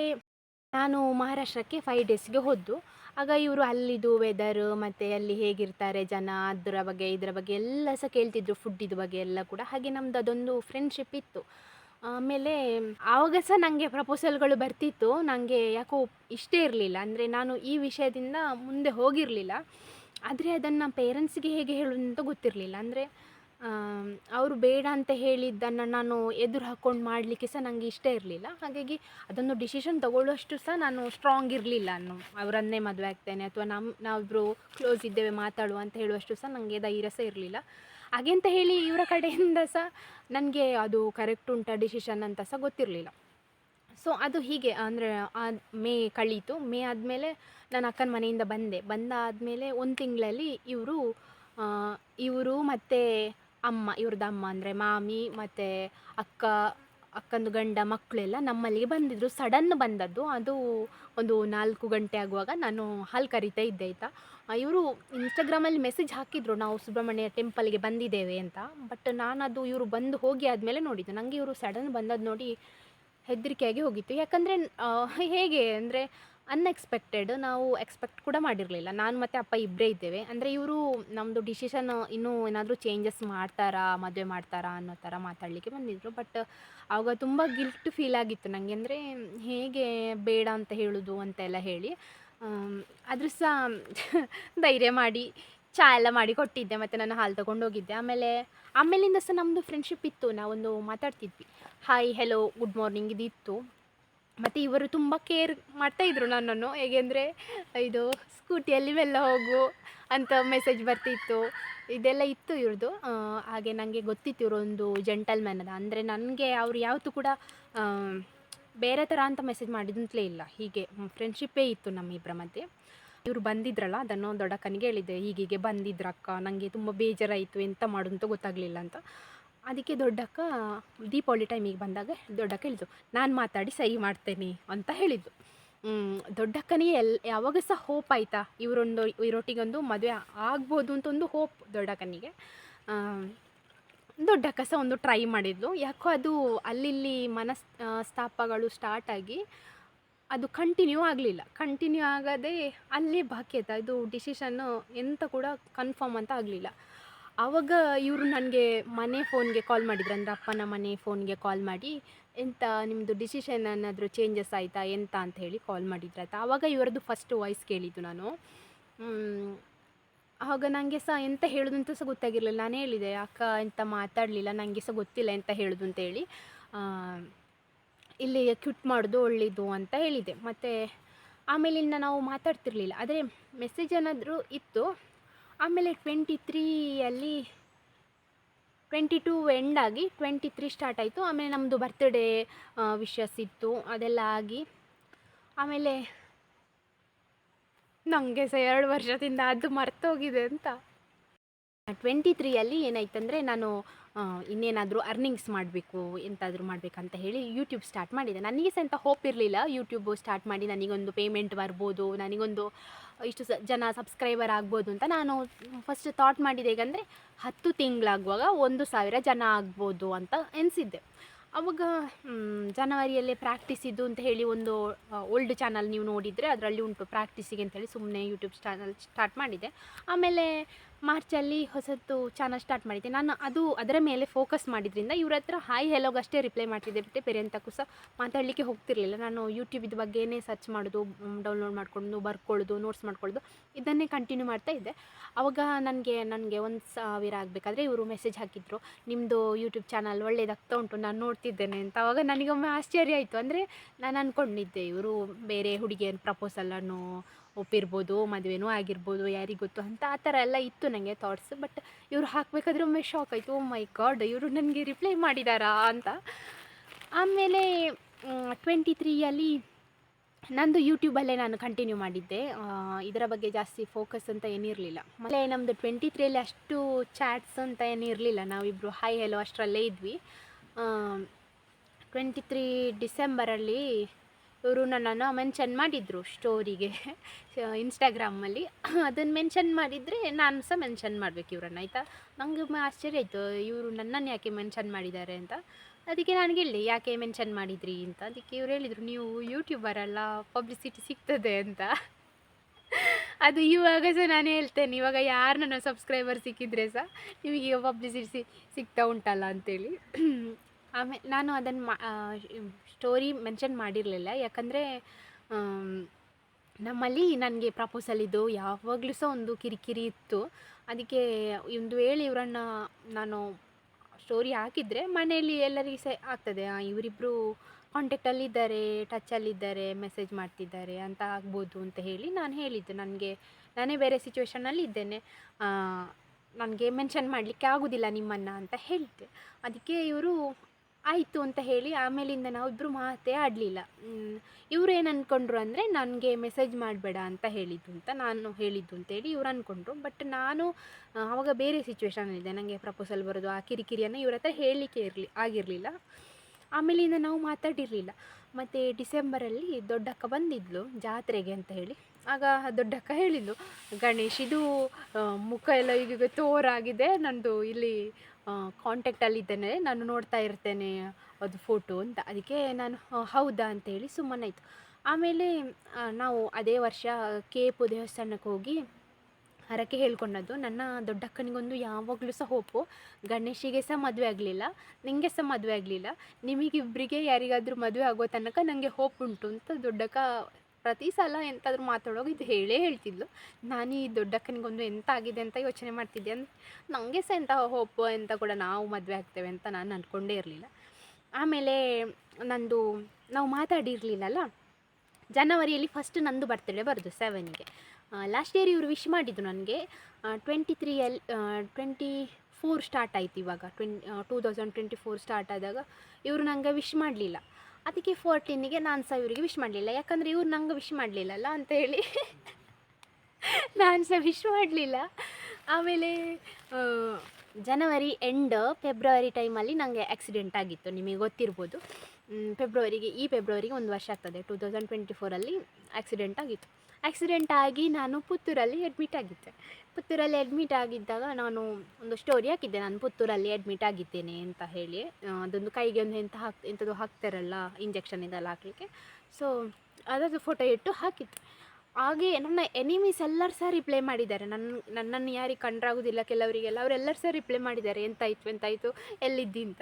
ನಾನು ಮಹಾರಾಷ್ಟ್ರಕ್ಕೆ ಫೈವ್ ಡೇಸ್ಗೆ ಹೋದ್ದು. ಆಗ ಇವರು ಅಲ್ಲಿದು ವೆದರ್ ಮತ್ತು ಅಲ್ಲಿ ಹೇಗಿರ್ತಾರೆ ಜನ, ಅದರ ಬಗ್ಗೆ, ಇದರ ಬಗ್ಗೆ ಎಲ್ಲ ಸಹ ಕೇಳ್ತಿದ್ರು ಫುಡ್ಡಿದ ಬಗ್ಗೆ ಎಲ್ಲ ಕೂಡ. ಹಾಗೆ ನಮ್ದು ಅದೊಂದು ಫ್ರೆಂಡ್ಶಿಪ್ ಇತ್ತು. ಆಮೇಲೆ ಆವಾಗ ಸಹ ನನಗೆ ಪ್ರಪೋಸಲ್ಗಳು ಬರ್ತಿತ್ತು. ನನಗೆ ಯಾಕೋ ಇಷ್ಟೇ ಇರಲಿಲ್ಲ. ಅಂದರೆ ನಾನು ಈ ವಿಷಯದಿಂದ ಮುಂದೆ ಹೋಗಿರಲಿಲ್ಲ. ಆದರೆ ಅದನ್ನು ಪೇರೆಂಟ್ಸ್ಗೆ ಹೇಗೆ ಹೇಳೋದು ಅಂತ ಗೊತ್ತಿರಲಿಲ್ಲ. ಅಂದರೆ ಅವರು ಬೇಡ ಅಂತ ಹೇಳಿದ್ದನ್ನು ನಾನು ಎದುರು ಹಾಕ್ಕೊಂಡು ಮಾಡಲಿಕ್ಕೆ ಸಹ ನನಗೆ ಇಷ್ಟ ಇರಲಿಲ್ಲ. ಹಾಗಾಗಿ ಅದೊಂದು ಡಿಸಿಷನ್ ತಗೊಳ್ಳುವಷ್ಟು ಸಹ ನಾನು ಸ್ಟ್ರಾಂಗ್ ಇರಲಿಲ್ಲ ನಾನು. ಅವರನ್ನೇ ಮದುವೆ ಆಗ್ತೇನೆ, ಅಥವಾ ನಮ್ಮ ನಾವಿಬ್ಬರು ಕ್ಲೋಸ್ ಇದ್ದೇವೆ ಮಾತಾಡುವ ಅಂತ ಹೇಳುವಷ್ಟು ಸಹ ನನಗೆ ಧೈರ್ಯ ಸಹ ಇರಲಿಲ್ಲ. ಹಾಗೆ ಅಂತ ಹೇಳಿ ಇವರ ಕಡೆಯಿಂದ ಸಹ ನನಗೆ ಅದು ಕರೆಕ್ಟ್ ಉಂಟ ಡಿಸಿಷನ್ ಅಂತ ಸಹ ಗೊತ್ತಿರಲಿಲ್ಲ. ಸೊ ಅದು ಹೀಗೆ, ಅಂದರೆ ಮೇ ಕಳೀತು. ಮೇ ಆದಮೇಲೆ ನಾನು ಅಕ್ಕನ ಮನೆಯಿಂದ ಬಂದೆ. ಬಂದಾದಮೇಲೆ ಒಂದು ತಿಂಗಳಲ್ಲಿ ಇವರು ಇವರು ಮತ್ತು ಅಮ್ಮ ಇವ್ರದ್ದು ಅಮ್ಮ ಅಂದರೆ ಮಾಮಿ ಮತ್ತು ಅಕ್ಕ, ಅಕ್ಕಂದು ಗಂಡ ಮಕ್ಕಳೆಲ್ಲ ನಮ್ಮಲ್ಲಿಗೆ ಬಂದಿದ್ದರು ಸಡನ್ ಬಂದದ್ದು. ಅದು ಒಂದು ನಾಲ್ಕು ಗಂಟೆ ಆಗುವಾಗ ನಾನು ಹಾಲು ಕರಿತಾ ಇದ್ದೆ ಆಯಿತಾ. ಇವರು ಇನ್ಸ್ಟಾಗ್ರಾಮಲ್ಲಿ ಮೆಸೇಜ್ ಹಾಕಿದರು, ನಾವು ಸುಬ್ರಹ್ಮಣ್ಯ ಟೆಂಪಲ್ಗೆ ಬಂದಿದ್ದೇವೆ ಅಂತ. ಬಟ್ ನಾನದು ಇವರು ಬಂದು ಹೋಗಿ ಆದಮೇಲೆ ನೋಡಿದ್ದು. ನನಗೆ ಇವರು ಸಡನ್ ಬಂದದ್ದು ನೋಡಿ ಹೆದರಿಕೆಯಾಗಿ ಹೋಗಿತ್ತು. ಯಾಕಂದರೆ ಹೇಗೆ ಅಂದರೆ ಅನ್ಎಕ್ಸ್ಪೆಕ್ಟೆಡ್ ನಾವು ಎಕ್ಸ್ಪೆಕ್ಟ್ ಕೂಡ ಮಾಡಿರಲಿಲ್ಲ. ನಾನು ಮತ್ತು ಅಪ್ಪ ಇಬ್ಬರೇ ಇದ್ದೇವೆ. ಅಂದರೆ ಇವರು ನಮ್ಮದು ಡಿಸಿಷನ್ ಇನ್ನೂ ಏನಾದರೂ ಚೇಂಜಸ್ ಮಾಡ್ತಾರಾ, ಮದುವೆ ಮಾಡ್ತಾರಾ ಅನ್ನೋ ಥರ ಮಾತಾಡಲಿಕ್ಕೆ ಬಂದಿದ್ದರು ಬಟ್ ಆವಾಗ ತುಂಬ ಗಿಲ್ಟ್ ಫೀಲ್ ಆಗಿತ್ತು ನನಗೆ ಅಂದರೆ ಹೇಗೆ ಬೇಡ ಅಂತ ಹೇಳೋದು ಅಂತೆಲ್ಲ ಹೇಳಿ ಆದರೂ ಸಹ ಧೈರ್ಯ ಮಾಡಿ ಚಹಾ ಎಲ್ಲ ಮಾಡಿ ಕೊಟ್ಟಿದ್ದೆ, ಮತ್ತು ನಾನು ಹಾಲು ತೊಗೊಂಡು ಹೋಗಿದ್ದೆ. ಆಮೇಲೆ, ಆಮೇಲಿಂದ ಸಹ ನಮ್ಮದು ಫ್ರೆಂಡ್ಶಿಪ್ ಇತ್ತು, ನಾವೊಂದು ಮಾತಾಡ್ತಿದ್ವಿ. ಹಾಯ್ ಹೆಲೋ ಗುಡ್ ಮಾರ್ನಿಂಗ್ ಇದಿತ್ತು. ಮತ್ತು ಇವರು ತುಂಬ ಕೇರ್ ಮಾಡ್ತಾಯಿದ್ರು ನನ್ನನ್ನು. ಹೇಗೆಂದರೆ ಇದು ಸ್ಕೂಟಿಯಲ್ಲಿ ಮೆಲ್ಲ ಹೋಗು ಅಂತ ಮೆಸೇಜ್ ಬರ್ತಿತ್ತು. ಇದೆಲ್ಲ ಇತ್ತು ಇವ್ರದ್ದು ಹಾಗೆ ನನಗೆ ಗೊತ್ತಿತ್ತು ಇವರೊಂದು ಜೆಂಟಲ್ಮ್ಯಾನ್ ಅದ. ಅಂದರೆ ನನಗೆ ಅವ್ರು ಯಾವತ್ತೂ ಕೂಡ ಬೇರೆ ಥರ ಅಂತ ಮೆಸೇಜ್ ಮಾಡಿದಂತಲೇ ಇಲ್ಲ. ಹೀಗೆ ಫ್ರೆಂಡ್ಶಿಪ್ಪೇ ಇತ್ತು ನಮ್ಮಿಬ್ಬರ ಮಧ್ಯೆ. ಇವರು ಬಂದಿದ್ರಲ್ಲ, ಅದನ್ನು ದೊಡ್ಡಕ್ಕನಿಗೆ ಹೇಳಿದ್ದೆ. ಹೀಗೀಗೆ ಬಂದಿದ್ರಕ್ಕ ನನಗೆ ತುಂಬ ಬೇಜಾರಾಯಿತು, ಎಂತ ಮಾಡೋದು ಅಂತ ಗೊತ್ತಾಗಲಿಲ್ಲ ಅಂತ. ಅದಕ್ಕೆ ದೊಡ್ಡಕ್ಕ, ದೀಪಾವಳಿ ಟೈಮಿಗೆ ಬಂದಾಗ ದೊಡ್ಡಕ್ಕ ಹೇಳಿದ್ದು ನಾನು ಮಾತಾಡಿ ಸಹಿ ಮಾಡ್ತೇನೆ ಅಂತ ಹೇಳಿದ್ದು ದೊಡ್ಡಕ್ಕನಿಗೆ ಎಲ್, ಯಾವಾಗ ಸಹ ಹೋಪ್ ಆಯಿತಾ? ಇವರೊಂದು, ಇವರೊಟ್ಟಿಗೊಂದು ಮದುವೆ ಆಗ್ಬೋದು ಅಂತ ಒಂದು ಹೋಪ್ ದೊಡ್ಡಕ್ಕನಿಗೆ. ಆ, ಕಸ ಒಂದು ಟ್ರೈ ಮಾಡಿದ್ಲು. ಯಾಕೋ ಅದು ಅಲ್ಲಿಲ್ಲಿ ಮನಸ್ ಸ್ಥಾಪಗಳು ಸ್ಟಾರ್ಟ್ ಆಗಿ ಅದು ಕಂಟಿನ್ಯೂ ಆಗಲಿಲ್ಲ. ಕಂಟಿನ್ಯೂ ಆಗದೆ ಅಲ್ಲೇ ಬಾಕಿ ಆಯ್ತು? ಇದು ಡಿಸಿಷನ್ನು ಎಂತ ಕೂಡ ಕನ್ಫರ್ಮ್ ಅಂತ ಆಗಲಿಲ್ಲ. ಆವಾಗ ಇವರು ನನಗೆ ಮನೆ ಫೋನ್ಗೆ ಕಾಲ್ ಮಾಡಿದ್ರು. ಅಂದರೆ ಅಪ್ಪನ ಮನೆ ಫೋನ್ಗೆ ಕಾಲ್ ಮಾಡಿ ಎಂತ ನಿಮ್ಮದು ಡಿಸಿಷನ್ ಏನಾದರೂ ಚೇಂಜಸ್ ಆಯಿತಾ? ಎಂತ ಅಂತ ಹೇಳಿ ಕಾಲ್ ಮಾಡಿದ್ರು ಆಯ್ತಾ ಆವಾಗ ಇವರದ್ದು ಫಸ್ಟ್ ವಾಯ್ಸ್ ಕೇಳಿದ್ದು ನಾನು. ಆವಾಗ ನನಗೆ ಸಹ ಎಂತ ಹೇಳೋದು ಅಂತ ಸಹ ಗೊತ್ತಾಗಿರಲಿಲ್ಲ. ನಾನು ಹೇಳಿದೆ, ಅಕ್ಕ, ಎಂತ ಮಾತಾಡಲಿಲ್ಲ ನನಗೆ ಸಹ ಗೊತ್ತಿಲ್ಲ ಎಂತ ಹೇಳೋದು ಅಂತೇಳಿ ಇಲ್ಲಿ ಕ್ಯೂಟ್ ಮಾಡೋದು ಒಳ್ಳೆಯದು ಅಂತ ಹೇಳಿದೆ. ಮತ್ತು ಆಮೇಲಿಂದ ನಾವು ಮಾತಾಡ್ತಿರ್ಲಿಲ್ಲ. ಆದರೆ ಮೆಸೇಜ್ ಏನಾದರೂ ಇತ್ತು. ಆಮೇಲೆ ಟ್ವೆಂಟಿ ತ್ರೀಯಲ್ಲಿ ಟ್ವೆಂಟಿ ಟೂ ಎಂಡ್ ಆಗಿ ಟ್ವೆಂಟಿ ತ್ರೀ ಸ್ಟಾರ್ಟ್ ಆಯಿತು. ಆಮೇಲೆ ನಮ್ಮದು ಬರ್ತ್ಡೇ ವಿಶಸ್ ಇತ್ತು. ಅದೆಲ್ಲ ಆಗಿ ಆಮೇಲೆ ನನಗೆ ಸಹ ಎರಡು ವರ್ಷದಿಂದ ಅದು ಮರ್ತೋಗಿದೆ ಅಂತ. ಟ್ವೆಂಟಿ ತ್ರೀಯಲ್ಲಿ ಏನಾಯ್ತಂದರೆ ನಾನು ಇನ್ನೇನಾದರೂ ಅರ್ನಿಂಗ್ಸ್ ಮಾಡಬೇಕು, ಎಂತಾದರೂ ಮಾಡಬೇಕಂತ ಹೇಳಿ ಯೂಟ್ಯೂಬ್ ಸ್ಟಾರ್ಟ್ ಮಾಡಿದೆ. ನನಗೆ ಸಹ ಎಂಥ ಹೋಪ್ ಇರಲಿಲ್ಲ. ಯೂಟ್ಯೂಬ್ ಸ್ಟಾರ್ಟ್ ಮಾಡಿ ನನಗೊಂದು ಪೇಮೆಂಟ್ ಬರ್ಬೋದು, ನನಗೊಂದು ಇಷ್ಟು ಸ, ಜನ ಸಬ್ಸ್ಕ್ರೈಬರ್ ಆಗ್ಬೋದು ಅಂತ ನಾನು ಫಸ್ಟ್ ಥಾಟ್ ಮಾಡಿದೆ. ಹೇಗಂದರೆ ಹತ್ತು ತಿಂಗಳಾಗುವಾಗ ಒಂದು ಸಾವಿರ ಜನ ಆಗ್ಬೋದು ಅಂತ ಎನಿಸಿದ್ದೆ. ಅವಾಗ ಜನವರಿಯಲ್ಲೇ ಪ್ರಾಕ್ಟೀಸ್ ಇದು ಅಂತ ಹೇಳಿ ಒಂದು ಓಲ್ಡ್ ಚಾನಲ್ ನೀವು ನೋಡಿದರೆ ಅದರಲ್ಲಿ ಉಂಟು ಪ್ರಾಕ್ಟೀಸಿಗೆ ಅಂತೇಳಿ ಸುಮ್ಮನೆ ಯೂಟ್ಯೂಬ್ ಚಾನಲ್ ಸ್ಟಾರ್ಟ್ ಮಾಡಿದೆ. ಆಮೇಲೆ ಮಾರ್ಚಲ್ಲಿ ಹೊಸತು ಚಾನಲ್ ಸ್ಟಾರ್ಟ್ ಮಾಡಿದ್ದೆ. ನಾನು ಅದು ಅದರ ಮೇಲೆ ಫೋಕಸ್ ಮಾಡಿದ್ರಿಂದ ಇವ್ರ ಹತ್ರ ಹಾಯ್ ಹೆಲೋಗಷ್ಟೇ ರಿಪ್ಲೈ ಮಾಡ್ತಿದ್ದೆ ಬಿಟ್ಟೆ. ಬೇರೆ ಅಂತ ಸಹ ಮಾತಾಡಲಿಕ್ಕೆ ಹೋಗ್ತಿರಲಿಲ್ಲ. ನಾನು ಯೂಟ್ಯೂಬಿದ ಬಗ್ಗೆನೇ ಸರ್ಚ್ ಮಾಡೋದು ಡೌನ್ಲೋಡ್ ಮಾಡ್ಕೊಂಡು ಬರ್ಕೊಳ್ಳೋದು ನೋಟ್ಸ್ ಮಾಡ್ಕೊಳ್ಳೋದು ಇದನ್ನೇ ಕಂಟಿನ್ಯೂ ಮಾಡ್ತಾ ಇದ್ದೆ. ಆವಾಗ ನನಗೆ ನನಗೆ ಒಂದು ಸಾವಿರ ಆಗಬೇಕಾದ್ರೆ ಇವರು ಮೆಸೇಜ್ ಹಾಕಿದ್ರು. ನಿಮ್ಮದು ಯೂಟ್ಯೂಬ್ ಚಾನಲ್ ಒಳ್ಳೇದಾಗ್ತಾ ಉಂಟು, ನಾನು ನೋಡ್ತಿದ್ದೇನೆ ಅಂತ. ಅವಾಗ ನನಗೊಮ್ಮೆ ಆಶ್ಚರ್ಯ ಆಯಿತು. ಅಂದರೆ ನಾನು ಅಂದ್ಕೊಂಡಿದ್ದೆ ಇವರು ಬೇರೆ ಹುಡುಗಿಯರ ಪ್ರಪೋಸಲನ್ನು ಒಪ್ಪಿರ್ಬೋದು, ಮದುವೆನೂ ಆಗಿರ್ಬೋದು, ಯಾರಿಗೆ ಗೊತ್ತು ಅಂತ ಆ ಥರ ಎಲ್ಲ ಇತ್ತು ನನಗೆ ಥಾಟ್ಸ್ ಬಟ್ ಇವರು ಹಾಕಬೇಕಾದ್ರೆ ಒಮ್ಮೆ ಶಾಕ್ ಆಯಿತು. ಓ ಮೈ ಗಾಡ್ ಇವರು ನನಗೆ ರಿಪ್ಲೈ ಮಾಡಿದಾರಾ ಅಂತ. ಆಮೇಲೆ ಟ್ವೆಂಟಿ ತ್ರೀಯಲ್ಲಿ ನಂದು ಯೂಟ್ಯೂಬಲ್ಲೇ ನಾನು ಕಂಟಿನ್ಯೂ ಮಾಡಿದ್ದೆ. ಇದರ ಬಗ್ಗೆ ಜಾಸ್ತಿ ಫೋಕಸ್ ಅಂತ ಏನಿರಲಿಲ್ಲ ಮತ್ತೆ ನಮ್ಮದು ಟ್ವೆಂಟಿ ತ್ರೀಯಲ್ಲಿ ಅಷ್ಟು ಚಾಟ್ಸ್ ಅಂತ ಏನಿರಲಿಲ್ಲ ನಾವಿಬ್ಬರು ಹೈ ಹೆಲೋ ಅಷ್ಟರಲ್ಲೇ ಇದ್ವಿ. ಟ್ವೆಂಟಿ ತ್ರೀ ಡಿಸೆಂಬರಲ್ಲಿ ಇವರು ನನ್ನನ್ನು ಮೆನ್ಷನ್ ಮಾಡಿದರು ಸ್ಟೋರಿಗೆ ಇನ್ಸ್ಟಾಗ್ರಾಮಲ್ಲಿ. ಅದನ್ನು ಮೆನ್ಷನ್ ಮಾಡಿದರೆ ನಾನು ಸಹ ಮೆನ್ಷನ್ ಮಾಡಬೇಕು ಇವರನ್ನು, ಆಯಿತಾ? ನನಗೆ ಆಶ್ಚರ್ಯ ಆಯಿತು, ಇವರು ನನ್ನನ್ನು ಯಾಕೆ ಮೆನ್ಷನ್ ಮಾಡಿದ್ದಾರೆ ಅಂತ. ಅದಕ್ಕೆ ನಾನು ಹೇಳಿ, ಯಾಕೆ ಮೆನ್ಷನ್ ಮಾಡಿದ್ರಿ ಅಂತ. ಅದಕ್ಕೆ ಇವ್ರು ಹೇಳಿದರು, ನೀವು ಯೂಟ್ಯೂಬರ್ ಅಲ್ಲ, ಪಬ್ಲಿಸಿಟಿ ಸಿಗ್ತದೆ ಅಂತ. ಅದು ಇವಾಗ ಸಹ ನಾನು ಹೇಳ್ತೇನೆ, ಇವಾಗ ಯಾರು ನನ್ನ ಸಬ್ಸ್ಕ್ರೈಬರ್ ಸಿಕ್ಕಿದ್ರೆ ಸಹ ನಿಮಗೆ ಪಬ್ಲಿಸಿಟಿ ಸಿಗ್ತಾ ಉಂಟಲ್ಲ ಅಂತೇಳಿ. ಆಮೇಲೆ ನಾನು ಅದನ್ನು ಸ್ಟೋರಿ ಮೆನ್ಷನ್ ಮಾಡಿರಲಿಲ್ಲ. ಯಾಕಂದರೆ ನಮ್ಮಲ್ಲಿ ನನಗೆ ಪ್ರಪೋಸಲ್ ಇದು, ಯಾವಾಗಲೂ ಸಹ ಒಂದು ಕಿರಿಕಿರಿ ಇತ್ತು. ಅದಕ್ಕೆ ಒಂದು ವೇಳೆ ಇವರನ್ನ ನಾನು ಸ್ಟೋರಿ ಹಾಕಿದರೆ ಮನೆಯಲ್ಲಿ ಎಲ್ಲರಿಗೆ ಸಹ ಆಗ್ತದೆ. ಇವರಿಬ್ಬರು ಕಾಂಟ್ಯಾಕ್ಟಲ್ಲಿದ್ದಾರೆ ಟಚಲ್ಲಿದ್ದಾರೆ ಮೆಸೇಜ್ ಮಾಡ್ತಿದ್ದಾರೆ ಅಂತ ಆಗ್ಬೋದು ಅಂತ ಹೇಳಿ ನಾನು ಹೇಳಿದ್ದೆ. ನನಗೆ, ನಾನೇ ಬೇರೆ ಸಿಚುವೇಷನಲ್ಲಿ ಇದ್ದೇನೆ. ನನಗೆ ಮೆನ್ಷನ್ ಮಾಡಲಿಕ್ಕೆ ಆಗೋದಿಲ್ಲ ನಿಮ್ಮನ್ನು ಅಂತ ಹೇಳಿದ್ದೆ. ಅದಕ್ಕೆ ಇವರು ಆಯಿತು ಅಂತ ಹೇಳಿ ಆಮೇಲಿಂದ ನಾವಿಬ್ಬರು ಮಾತೇ ಆಡಲಿಲ್ಲ. ಇವ್ರು ಏನು ಅಂದ್ಕೊಂಡ್ರು ಅಂದರೆ ನನಗೆ ಮೆಸೇಜ್ ಮಾಡಬೇಡ ಅಂತ ಹೇಳಿದ್ದು ಅಂತ ನಾನು ಹೇಳಿದ್ದು ಅಂತೇಳಿ ಇವ್ರು ಅಂದ್ಕೊಂಡ್ರು ಬಟ್ ನಾನು ಆವಾಗ ಬೇರೆ ಇದೆ ನನಗೆ ಪ್ರಪೋಸಲ್ ಬರೋದು, ಆ ಕಿರಿಕಿರಿಯನ್ನು ಇವ್ರ ಹತ್ರ ಹೇಳಲಿಕ್ಕೆ ಇರಲಿ, ಆಗಿರಲಿಲ್ಲ. ಆಮೇಲಿಂದ ನಾವು ಮಾತಾಡಿರಲಿಲ್ಲ. ಮತ್ತು ಡಿಸೆಂಬರಲ್ಲಿ ದೊಡ್ಡಕ್ಕ ಬಂದಿದ್ಲು ಜಾತ್ರೆಗೆ ಅಂತ ಹೇಳಿ. ಆಗ ದೊಡ್ಡಕ್ಕ ಹೇಳಿದ್ಲು, ಗಣೇಶ್, ಇದು ಮುಖ ಎಲ್ಲ ಈಗ ತೋರಾಗಿದೆ. ನಂದು ಇಲ್ಲಿ ಕಾಂಟ್ಯಾಕ್ಟಲ್ಲಿದ್ದೇನೆ ನಾನು ನೋಡ್ತಾ ಇರ್ತೇನೆ ಅದು ಫೋಟೋ ಅಂತ. ಅದಕ್ಕೆ ನಾನು ಹೌದಾ ಹೌದಾ ಅಂತೇಳಿ ಸುಮ್ಮನಾಯಿತು ಆಮೇಲೆ ನಾವು ಅದೇ ವರ್ಷ ಕೇಪು ದೇವಸ್ಥಾನಕ್ಕೆ ಹೋಗಿ ಹರಕೆ ಹೇಳ್ಕೊಂಡದ್ದು. ನನ್ನ ದೊಡ್ಡಕ್ಕನಿಗೊಂದು ಯಾವಾಗಲೂ ಸಹ ಹೋಪು ಗಣೇಶಿಗೆ ಸಹ ಮದುವೆ ಆಗಲಿಲ್ಲ. ನಿಮಗೆ ಸಹ ಮದುವೆ ಆಗಲಿಲ್ಲ. ನಿಮಗಿಬ್ಬರಿಗೆ ಯಾರಿಗಾದರೂ ಮದುವೆ ಆಗೋ ತನಕ ನನಗೆ ಹೋಪ್ ಉಂಟು ಅಂತ ದೊಡ್ಡಕ್ಕ ಪ್ರತಿ ಸಲ ಎಂತಾದರೂ ಮಾತಾಡೋ ಇದು ಹೇಳೇ ಹೇಳ್ತಿದ್ಲು, ನಾನು ಈ ದೊಡ್ಡಕ್ಕನಿಗೊಂದು ಎಂತ ಆಗಿದೆ ಅಂತ ಯೋಚನೆ ಮಾಡ್ತಿದ್ದೆ ಅಂದರೆ ನನಗೆ ಸಹ ಎಂಥ ಹೋಪ್ ಅಂತ ಕೂಡ ನಾವು ಮದುವೆ ಆಗ್ತೇವೆ ಅಂತ ನಾನು ಅಂದ್ಕೊಂಡೇ ಇರಲಿಲ್ಲ. ಆಮೇಲೆ ನಂದು, ನಾವು ಮಾತಾಡಿರಲಿಲ್ಲಲ್ಲ, ಜನವರಿಯಲ್ಲಿ ಫಸ್ಟ್ ನಂದು ಬರ್ತಡೇ ಬರೋದು ಸೆವೆನಿಗೆ ಲಾಸ್ಟ್ ಇಯರ್ ಇವರು ವಿಶ್ ಮಾಡಿದ್ದು ನನಗೆ ಟ್ವೆಂಟಿ ತ್ರೀಯಲ್ಲಿ ಟ್ವೆಂಟಿ ಫೋರ್ ಸ್ಟಾರ್ಟ್ ಆಯ್ತು ಇವಾಗ twenty two thousand twenty four start ಆದಾಗ ಇವರು ನನಗೆ ವಿಶ್ ಮಾಡಲಿಲ್ಲ. ಅದಕ್ಕೆ ಫೋರ್ಟೀನಿಗೆ ನಾನು ಸಹ ಇವರಿಗೆ ವಿಶ್ ಮಾಡಲಿಲ್ಲ. ಯಾಕಂದರೆ ಇವ್ರು ನಂಗೆ ವಿಶ್ ಮಾಡಲಿಲ್ಲಲ್ಲ ಹೇಳಿ ನಾನು ಸಹ ವಿಶ್ ಮಾಡಲಿಲ್ಲ. ಆಮೇಲೆ ಜನವರಿ ಎಂಡ್ ಫೆಬ್ರವರಿ ಟೈಮಲ್ಲಿ ನನಗೆ ಆಕ್ಸಿಡೆಂಟ್ ಆಗಿತ್ತು. ನಿಮಗೆ ಗೊತ್ತಿರ್ಬೋದು. ಫೆಬ್ರವರಿಗೆ ಈ ಫೆಬ್ರವರಿಗೆ ಒಂದು ವರ್ಷ ಆಗ್ತದೆ. ಟೂ ತೌಸಂಡ್ ಟ್ವೆಂಟಿ ಫೋರಲ್ಲಿ ಆಗಿತ್ತು. ಆಕ್ಸಿಡೆಂಟ್ ಆಗಿ ನಾನು ಪುತ್ತೂರಲ್ಲಿ ಅಡ್ಮಿಟ್ ಆಗಿದ್ದೆ. ಪುತ್ತೂರಲ್ಲಿ ಅಡ್ಮಿಟ್ ಆಗಿದ್ದಾಗ ನಾನು ಒಂದು ಸ್ಟೋರಿ ಹಾಕಿದ್ದೆ. ನಾನು ಪುತ್ತೂರಲ್ಲಿ ಅಡ್ಮಿಟ್ ಆಗಿದ್ದೇನೆ ಅಂತ ಹೇಳಿ. ಅದೊಂದು ಕೈಗೆ ಒಂದು ಎಂಥ ಹಾಕ್ ಎಂಥದ್ದು ಹಾಕ್ತಾರಲ್ಲ ಇಂಜೆಕ್ಷನ್ ಇದೆಲ್ಲ ಹಾಕಲಿಕ್ಕೆ. ಸೊ ಅದರದ್ದು ಫೋಟೋ ಇಟ್ಟು ಹಾಕಿದ್ದೆ. ಹಾಗೆ ನನ್ನ ಎನಿಮೀಸ್ ಎಲ್ಲರೂ ಸಹ ರಿಪ್ಲೈ ಮಾಡಿದ್ದಾರೆ. ನನ್ನ ನನ್ನನ್ನು ಯಾರಿಗೆ ಕಂಡ್ರಾಗೋದಿಲ್ಲ ಕೆಲವರಿಗೆಲ್ಲ. ಅವರೆಲ್ಲರೂ ಸಹ ರಿಪ್ಲೈ ಮಾಡಿದ್ದಾರೆ. ಎಂತಾಯಿತು ಎಂತಾಯಿತು, ಎಲ್ಲಿದ್ದಿ ಅಂತ.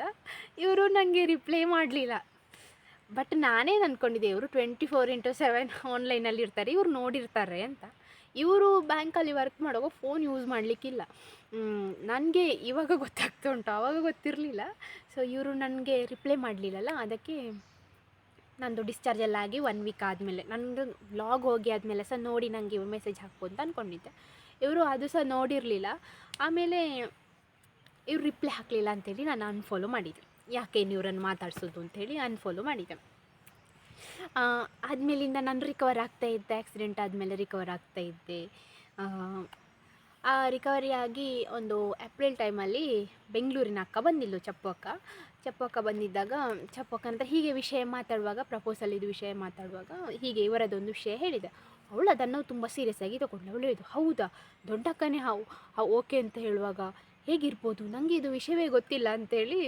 ಇವರು ನನಗೆ ರಿಪ್ಲೈ ಮಾಡಲಿಲ್ಲ. ಬಟ್ ನಾನೇನು ಅಂದ್ಕೊಂಡಿದ್ದೆ ಇವರು ಟ್ವೆಂಟಿ ಫೋರ್ ಇಂಟು ಸೆವೆನ್ ಆನ್ಲೈನಲ್ಲಿ ಇರ್ತಾರೆ, ಇವ್ರು ನೋಡಿರ್ತಾರೆ ಅಂತ. ಇವರು ಬ್ಯಾಂಕಲ್ಲಿ ವರ್ಕ್ ಮಾಡುವಾಗ ಫೋನ್ ಯೂಸ್ ಮಾಡಲಿಕ್ಕಿಲ್ಲ. ನನಗೆ ಇವಾಗ ಗೊತ್ತಾಗ್ತಾ ಉಂಟು ಆವಾಗ ಗೊತ್ತಿರಲಿಲ್ಲ. ಸೊ ಇವರು ನನಗೆ ರಿಪ್ಲೈ ಮಾಡಲಿಲ್ಲಲ್ಲ, ಅದಕ್ಕೆ ನಂದು ಡಿಸ್ಚಾರ್ಜ್ ಎಲ್ಲ ಆಗಿ ಒನ್ ವೀಕ್ ಆದಮೇಲೆ ನನ್ನದು ಬ್ಲಾಗ್ ಹೋಗಿ ಆದಮೇಲೆ ಸಹ ನೋಡಿ ನನಗೆ ಮೆಸೇಜ್ ಹಾಕು ಅಂತ ಅಂದ್ಕೊಂಡಿದ್ದೆ ಇವರು ಅದು ಸಹ ನೋಡಿರಲಿಲ್ಲ. ಆಮೇಲೆ ಇವ್ರು ರಿಪ್ಲೈ ಹಾಕಲಿಲ್ಲ ಅಂತೇಳಿ ನಾನು ಅನ್ಫಾಲೋ ಮಾಡಿದೆ ಯಾಕೆ ಇವರನ್ನು ಮಾತಾಡಿಸೋದು ಅಂಥೇಳಿ ಅನ್ಫಾಲೋ ಮಾಡಿದೆ. ಆದಮೇಲಿಂದ ನಾನು ರಿಕವರ್ ಆಗ್ತಾ ಇದ್ದೆ ಆ್ಯಕ್ಸಿಡೆಂಟ್ ಆದಮೇಲೆ ರಿಕವರ್ ಆಗ್ತಾ ಇದ್ದೆ. ಆ, ರಿಕವರಿ ಆಗಿ ಒಂದು ಏಪ್ರಿಲ್ ಟೈಮಲ್ಲಿ ಬೆಂಗಳೂರಿನ ಅಕ್ಕ ಬಂದಿದ್ಲು ಚಪ್ಪು ಅಕ್ಕ. ಚಪ್ಪು ಅಕ್ಕ ಬಂದಿದ್ದಾಗ ಚಪ್ಪು ಅಕ್ಕ ಅಂತ ಹೀಗೆ ವಿಷಯ ಮಾತಾಡುವಾಗ ಪ್ರಪೋಸಲ್ ಇದು ವಿಷಯ ಮಾತಾಡುವಾಗ ಹೀಗೆ ಇವರದೊಂದು ವಿಷಯ ಹೇಳಿದೆ. ಅವಳು ಅದನ್ನು ತುಂಬ ಸೀರಿಯಸ್ ಆಗಿ ತಗೊಂಡು ಅವಳು ಹೇಳಿದ್ದು ಹೌದಾ ದೊಡ್ಡ ಅಕ್ಕನೇ ಹಾವು ಓಕೆ ಅಂತ ಹೇಳುವಾಗ ಹೇಗಿರ್ಬೋದು ನನಗೆ ಇದು ವಿಷಯವೇ ಗೊತ್ತಿಲ್ಲ ಅಂತೇಳಿ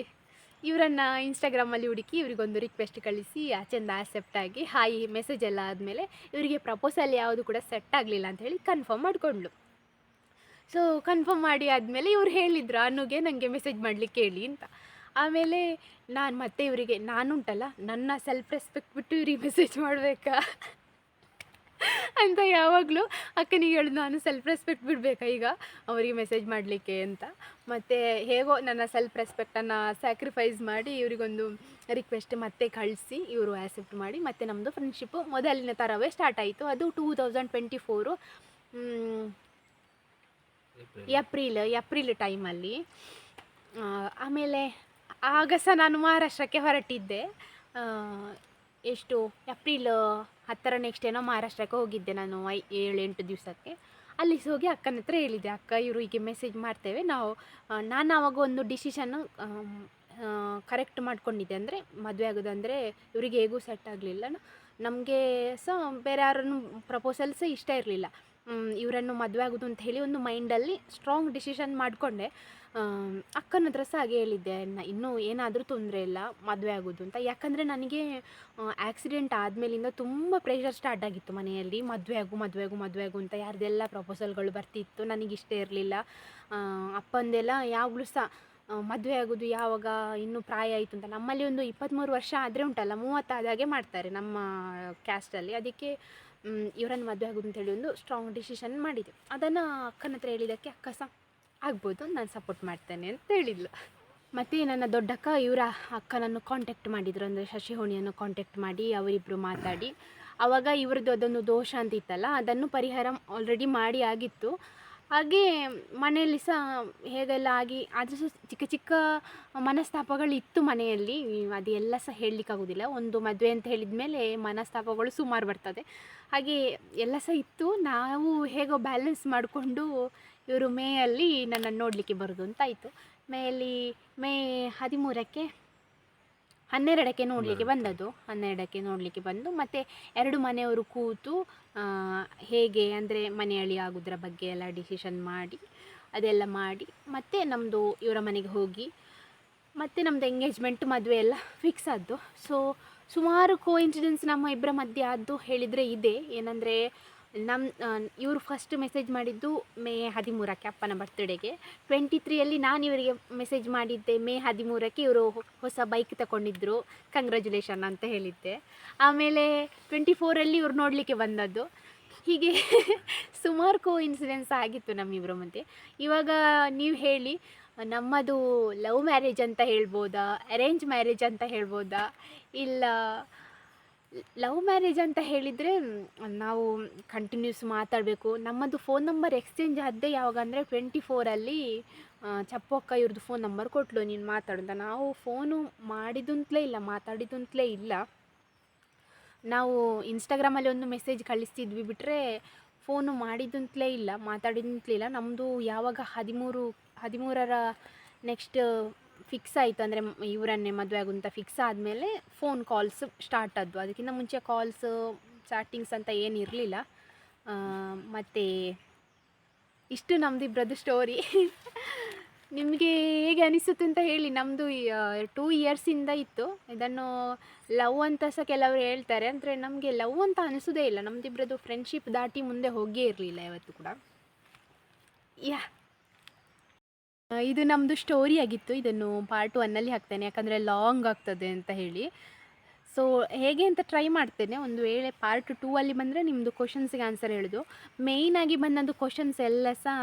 ಇವರನ್ನು ಇನ್ಸ್ಟಾಗ್ರಾಮಲ್ಲಿ ಹುಡುಕಿ ಇವರಿಗೊಂದು ರಿಕ್ವೆಸ್ಟ್ ಕಳಿಸಿ ಚೆಂದ ಆಕ್ಸೆಪ್ಟ್ ಆಗಿ ಹಾಯ್ ಮೆಸೇಜ್ ಎಲ್ಲ ಆದಮೇಲೆ ಇವರಿಗೆ ಪ್ರಪೋಸಲ್ ಯಾವುದು ಕೂಡ ಸೆಟ್ ಆಗಲಿಲ್ಲ ಅಂತ ಹೇಳಿ ಕನ್ಫರ್ಮ್ ಮಾಡಿಕೊಂಡ್ಳು. ಸೊ ಕನ್ಫರ್ಮ್ ಮಾಡಿ ಆದಮೇಲೆ ಇವ್ರು ಹೇಳಿದ್ರು ಅನ್ನುಗೆ ನನಗೆ ಮೆಸೇಜ್ ಮಾಡಲಿಕ್ಕೆ ಹೇಳಿ ಅಂತ. ಆಮೇಲೆ ನಾನು ಮತ್ತೆ ಇವರಿಗೆ ನಾನುಂಟಲ್ಲ ನನ್ನ ಸೆಲ್ಫ್ ರೆಸ್ಪೆಕ್ಟ್ ಬಿಟ್ಟು ಇವ್ರಿಗೆ ಮೆಸೇಜ್ ಮಾಡಬೇಕಾ? ಅಂತ ಯಾವಾಗಲೂ ಅಕ್ಕನಿಗೆ ಹೇಳೋದು ನಾನು ಸೆಲ್ಫ್ ರೆಸ್ಪೆಕ್ಟ್ ಬಿಡಬೇಕಾ ಈಗ? ಅವರಿಗೆ ಮೆಸೇಜ್ ಮಾಡಲಿಕ್ಕೆ ಅಂತ. ಮತ್ತು ಹೇಗೋ ನನ್ನ ಸೆಲ್ಫ್ ರೆಸ್ಪೆಕ್ಟನ್ನು ಸ್ಯಾಕ್ರಿಫೈಸ್ ಮಾಡಿ ಇವರಿಗೊಂದು ರಿಕ್ವೆಸ್ಟ್ ಮತ್ತೆ ಕಳಿಸಿ ಇವರು ಆ್ಯಕ್ಸೆಪ್ಟ್ ಮಾಡಿ ಮತ್ತು ನಮ್ಮದು ಫ್ರೆಂಡ್ಶಿಪ್ಪು ಮೊದಲಿನ ಥರವೇ ಸ್ಟಾರ್ಟ್ ಆಯಿತು. ಅದು two thousand twenty four April. April ಟೈಮಲ್ಲಿ ಆಮೇಲೆ ಆಗ ಸಹ ನಾನು ಮಹಾರಾಷ್ಟ್ರಕ್ಕೆ ಹೊರಟಿದ್ದೆ. ಎಷ್ಟು? ಏಪ್ರಿಲ್ ಹತ್ತರ ನೆಕ್ಸ್ಟ್ ಏನೋ ಮಹಾರಾಷ್ಟ್ರಕ್ಕೆ ಹೋಗಿದ್ದೆ ನಾನು ಐ ಏಳು ಎಂಟು ದಿವಸಕ್ಕೆ. ಅಲ್ಲಿ ಹೋಗಿ ಅಕ್ಕನ ಹತ್ರ ಹೇಳಿದೆ, ಅಕ್ಕ, ಇವರು ಹೀಗೆ ಮೆಸೇಜ್ ಮಾಡ್ತೇವೆ. ನಾವು ನಾನು ಆವಾಗ ಒಂದು ಡಿಸಿಷನ್ನು ಕರೆಕ್ಟ್ ಮಾಡ್ಕೊಂಡಿದ್ದೆ. ಅಂದರೆ, ಮದುವೆ ಆಗೋದಂದರೆ ಇವರಿಗೆ ಹೇಗೂ ಸೆಟ್ ಆಗಲಿಲ್ಲ. ನಮಗೆ ಸಹ ಬೇರೆ ಯಾರನ್ನು ಪ್ರಪೋಸಲ್ಸ್ ಇಷ್ಟ ಇರಲಿಲ್ಲ. ಇವರನ್ನು ಮದುವೆ ಆಗೋದು ಅಂತ ಹೇಳಿ ಒಂದು ಮೈಂಡಲ್ಲಿ ಸ್ಟ್ರಾಂಗ್ ಡಿಸಿಷನ್ ಮಾಡಿಕೊಂಡೆ. ಅಕ್ಕನ ಹತ್ರ ಸಹ ಹಾಗೆ ಹೇಳಿದ್ದೆ ಇನ್ನೂ ಏನಾದರೂ ತೊಂದರೆ ಇಲ್ಲ, ಮದುವೆ ಆಗೋದು ಅಂತ. ಯಾಕಂದರೆ ನನಗೆ ಆ್ಯಕ್ಸಿಡೆಂಟ್ ಆದಮೇಲಿಂದ ತುಂಬ ಪ್ರೆಷರ್ ಸ್ಟಾರ್ಟ್ ಆಗಿತ್ತು ಮನೆಯಲ್ಲಿ. ಮದುವೆ ಆಗು ಮದುವೆ ಆಗು ಮದುವೆ ಆಗು ಅಂತ ಯಾರ್ದೆಲ್ಲ ಪ್ರಪೋಸಲ್ಗಳು ಬರ್ತಿತ್ತು ನನಗಿಷ್ಟ ಇರಲಿಲ್ಲ. ಅಪ್ಪಂದೆಲ್ಲ ಯಾವಾಗಲೂ ಸಹ ಮದುವೆ ಆಗೋದು ಯಾವಾಗ ಇನ್ನೂ ಪ್ರಾಯ ಆಯಿತು ಅಂತ. ನಮ್ಮಲ್ಲಿ ಒಂದು ಇಪ್ಪತ್ತ್ಮೂರು ವರ್ಷ ಆದರೆ ಉಂಟಲ್ಲ ಮೂವತ್ತಾದಾಗೆ ಮಾಡ್ತಾರೆ ನಮ್ಮ ಕ್ಯಾಸ್ಟಲ್ಲಿ ಅದಕ್ಕೆ ಇವರನ್ನು ಮದುವೆ ಆಗೋದು ಅಂತೇಳಿ ಒಂದು ಸ್ಟ್ರಾಂಗ್ ಡಿಸಿಷನ್ ಮಾಡಿದೆ. ಅದನ್ನು ಅಕ್ಕನ ಹತ್ರ ಹೇಳಿದ್ದಕ್ಕೆ ಅಕ್ಕ ಸಹ ಆಗ್ಬೋದು, ನಾನು ಸಪೋರ್ಟ್ ಮಾಡ್ತೇನೆ ಅಂತ ಹೇಳಿದ್ಲು. ಮತ್ತು ನನ್ನ ದೊಡ್ಡಕ್ಕ ಇವರ ಅಕ್ಕನನ್ನು ಕಾಂಟ್ಯಾಕ್ಟ್ ಮಾಡಿದರು, ಅಂದರೆ ಶಶಿಹೋಣಿಯನ್ನು ಕಾಂಟ್ಯಾಕ್ಟ್ ಮಾಡಿ ಅವರಿಬ್ಬರು ಮಾತಾಡಿ. ಆವಾಗ ಇವ್ರದ್ದು ಅದೊಂದು ದೋಷ ಅಂತ ಇತ್ತಲ್ಲ, ಅದನ್ನು ಪರಿಹಾರ ಆಲ್ರೆಡಿ ಮಾಡಿ ಆಗಿತ್ತು. ಹಾಗೆ ಮನೆಯಲ್ಲಿ ಸಹ ಹೇಗೆಲ್ಲ ಆಗಿ, ಆದರೂ ಸಹ ಚಿಕ್ಕ ಚಿಕ್ಕ ಮನಸ್ತಾಪಗಳು ಇತ್ತು ಮನೆಯಲ್ಲಿ. ಅದೆಲ್ಲ ಸಹ ಹೇಳಲಿಕ್ಕಾಗೋದಿಲ್ಲ ಒಂದು ಮದುವೆ ಅಂತ ಹೇಳಿದ ಮೇಲೆ ಮನಸ್ತಾಪಗಳು ಸುಮಾರು ಬರ್ತದೆ. ಹಾಗೆ ಎಲ್ಲ ಸಹ ಇತ್ತು. ನಾವು ಹೇಗೋ ಬ್ಯಾಲೆನ್ಸ್ ಮಾಡಿಕೊಂಡು ಇವರು ಮೇಯಲ್ಲಿ ನನ್ನನ್ನು ನೋಡಲಿಕ್ಕೆ ಬರೋದು ಅಂತ ಆಯಿತು. ಮೇಯಲ್ಲಿ ಮೇ ಹದಿಮೂರಕ್ಕೆ ಹನ್ನೆರಡಕ್ಕೆ ನೋಡಲಿಕ್ಕೆ ಬಂದದ್ದು. ಹನ್ನೆರಡಕ್ಕೆ ನೋಡಲಿಕ್ಕೆ ಬಂದು ಮತ್ತು ಎರಡು ಮನೆಯವರು ಕೂತು ಹೇಗೆ ಅಂದರೆ ಮನೆಯಲ್ಲಿ ಆಗೋದ್ರ ಬಗ್ಗೆ ಎಲ್ಲ ಡಿಸಿಷನ್ ಮಾಡಿ ಅದೆಲ್ಲ ಮಾಡಿ ಮತ್ತೆ ನಮ್ಮದು ಇವರ ಮನೆಗೆ ಹೋಗಿ ಮತ್ತು ನಮ್ಮದು ಎಂಗೇಜ್ಮೆಂಟ್ ಮದುವೆ ಎಲ್ಲ ಫಿಕ್ಸ್ ಆದ್ದು. ಸೊ ಸುಮಾರು ಕೋ ಇನ್ಸಿಡೆನ್ಸ್ ನಮ್ಮ ಇಬ್ಬರ ಮಧ್ಯೆ ಆದ್ದು ಹೇಳಿದರೆ ಇದೆ. ಏನಂದರೆ ನಮ್ಮ ಇವರು ಫಸ್ಟ್ ಮೆಸೇಜ್ ಮಾಡಿದ್ದು ಮೇ ಹದಿಮೂರಕ್ಕೆ ಅಪ್ಪನ ಬರ್ತ್ಡೇಗೆ ಟ್ವೆಂಟಿ ತ್ರೀಯಲ್ಲಿ ನಾನು ಇವರಿಗೆ ಮೆಸೇಜ್ ಮಾಡಿದ್ದೆ ಮೇ ಹದಿಮೂರಕ್ಕೆ ಇವರು ಹೊಸ ಬೈಕ್ ತಗೊಂಡಿದ್ದರು ಕಂಗ್ರ್ಯಾಚುಲೇಷನ್ ಅಂತ ಹೇಳಿದ್ದೆ. ಆಮೇಲೆ ಟ್ವೆಂಟಿ ಫೋರಲ್ಲಿ ಇವರು ನೋಡಲಿಕ್ಕೆ ಬಂದದ್ದು. ಹೀಗೆ ಸುಮಾರು ಕೋ ಇನ್ಸಿಡೆನ್ಸ್ ಆಗಿತ್ತು ನಮ್ಮಿಬ್ಬರ ಮಧ್ಯೆ ಇವಾಗ ನೀವು ಹೇಳಿ, ನಮ್ಮದು ಲವ್ ಮ್ಯಾರೇಜ್ ಅಂತ ಹೇಳ್ಬೋದಾ ಅರೇಂಜ್ ಮ್ಯಾರೇಜ್ ಅಂತ ಹೇಳ್ಬೋದಾ, ಇಲ್ಲ ಲವ್ ಮ್ಯಾರೇಜ್ ಅಂತ ಹೇಳಿದರೆ ನಾವು ಕಂಟಿನ್ಯೂಸ್ ಮಾತಾಡಬೇಕು. ನಮ್ಮದು ಫೋನ್ ನಂಬರ್ ಎಕ್ಸ್ಚೇಂಜ್ ಆದ್ದೇ ಯಾವಾಗ ಅಂದರೆ ಟ್ವೆಂಟಿ ಫೋರಲ್ಲಿ ಚಪ್ಪಕ್ಕ ಇವ್ರದ್ದು ಫೋನ್ ನಂಬರ್ ಕೊಟ್ಲು ನೀನು ಮಾತಾಡು ಅಂತ ನಾವು ಫೋನು ಮಾಡಿದಂತಲೇ ಇಲ್ಲ, ಮಾತಾಡಿದಂತಲೇ ಇಲ್ಲ. ನಾವು ಇನ್ಸ್ಟಾಗ್ರಾಮಲ್ಲಿ ಒಂದು ಮೆಸೇಜ್ ಕಳಿಸ್ತಿದ್ವಿ ಬಿಟ್ಟರೆ ಫೋನು ಮಾಡಿದಂತಲೇ ಇಲ್ಲ, ಮಾತಾಡಿದಂತಲೇ ಇಲ್ಲ. ನಮ್ಮದು ಯಾವಾಗ ಹದಿಮೂರು, ಹದಿಮೂರರ ನೆಕ್ಸ್ಟ್ ಫಿಕ್ಸ್ ಆಯಿತು ಅಂದರೆ ಇವರನ್ನೇ ಮದುವೆ ಆಗುಂತ ಫಿಕ್ಸ್ ಆದಮೇಲೆ ಫೋನ್ ಕಾಲ್ಸ್ ಸ್ಟಾರ್ಟ್ ಆದ್ವು. ಅದಕ್ಕಿಂತ ಮುಂಚೆ ಕಾಲ್ಸ್ ಚಾಟಿಂಗ್ಸ್ ಅಂತ ಏನು ಇರಲಿಲ್ಲ. ಮತ್ತು ಇಷ್ಟು ನಮ್ಮದಿಬ್ಬರದ್ದು ಸ್ಟೋರಿ ನಿಮಗೆ ಹೇಗೆ ಅನಿಸುತ್ತೆ ಅಂತ ಹೇಳಿ ನಮ್ಮದು ಟೂ ಇಯರ್ಸಿಂದ ಇತ್ತು. ಇದನ್ನು ಲವ್ ಅಂತ ಸಹ ಕೆಲವರು ಹೇಳ್ತಾರೆ. ಅಂದರೆ ನಮಗೆ ಲವ್ ಅಂತ ಅನಿಸೋದೇ ಇಲ್ಲ. ನಮ್ಮದಿಬ್ಬರದ್ದು ಫ್ರೆಂಡ್ಶಿಪ್ ದಾಟಿ ಮುಂದೆ ಹೋಗೇ ಇರಲಿಲ್ಲ ಇವತ್ತು ಕೂಡ. ಯಾ ಇದು ನಮ್ಮದು ಸ್ಟೋರಿ ಆಗಿತ್ತು. ಇದನ್ನು ಪಾರ್ಟ್ ಒನ್ನಲ್ಲಿ ಹಾಕ್ತೇನೆ. ಯಾಕಂದರೆ ಲಾಂಗ್ ಆಗ್ತದೆ ಅಂತ ಹೇಳಿ. ಸೊ ಹೇಗೆ ಅಂತ ಟ್ರೈ ಮಾಡ್ತೇನೆ. ಒಂದು ವೇಳೆ ಪಾರ್ಟ್ ಟೂ ಅಲ್ಲಿ ಬಂದರೆ ನಿಮ್ಮದು ಕ್ವಶನ್ಸಿಗೆ ಆನ್ಸರ್ ಹೇಳೋದು. ಮೇಯ್ನಾಗಿ ಬಂದಂದು ಕ್ವಶನ್ಸ್ ಎಲ್ಲ ಸಹ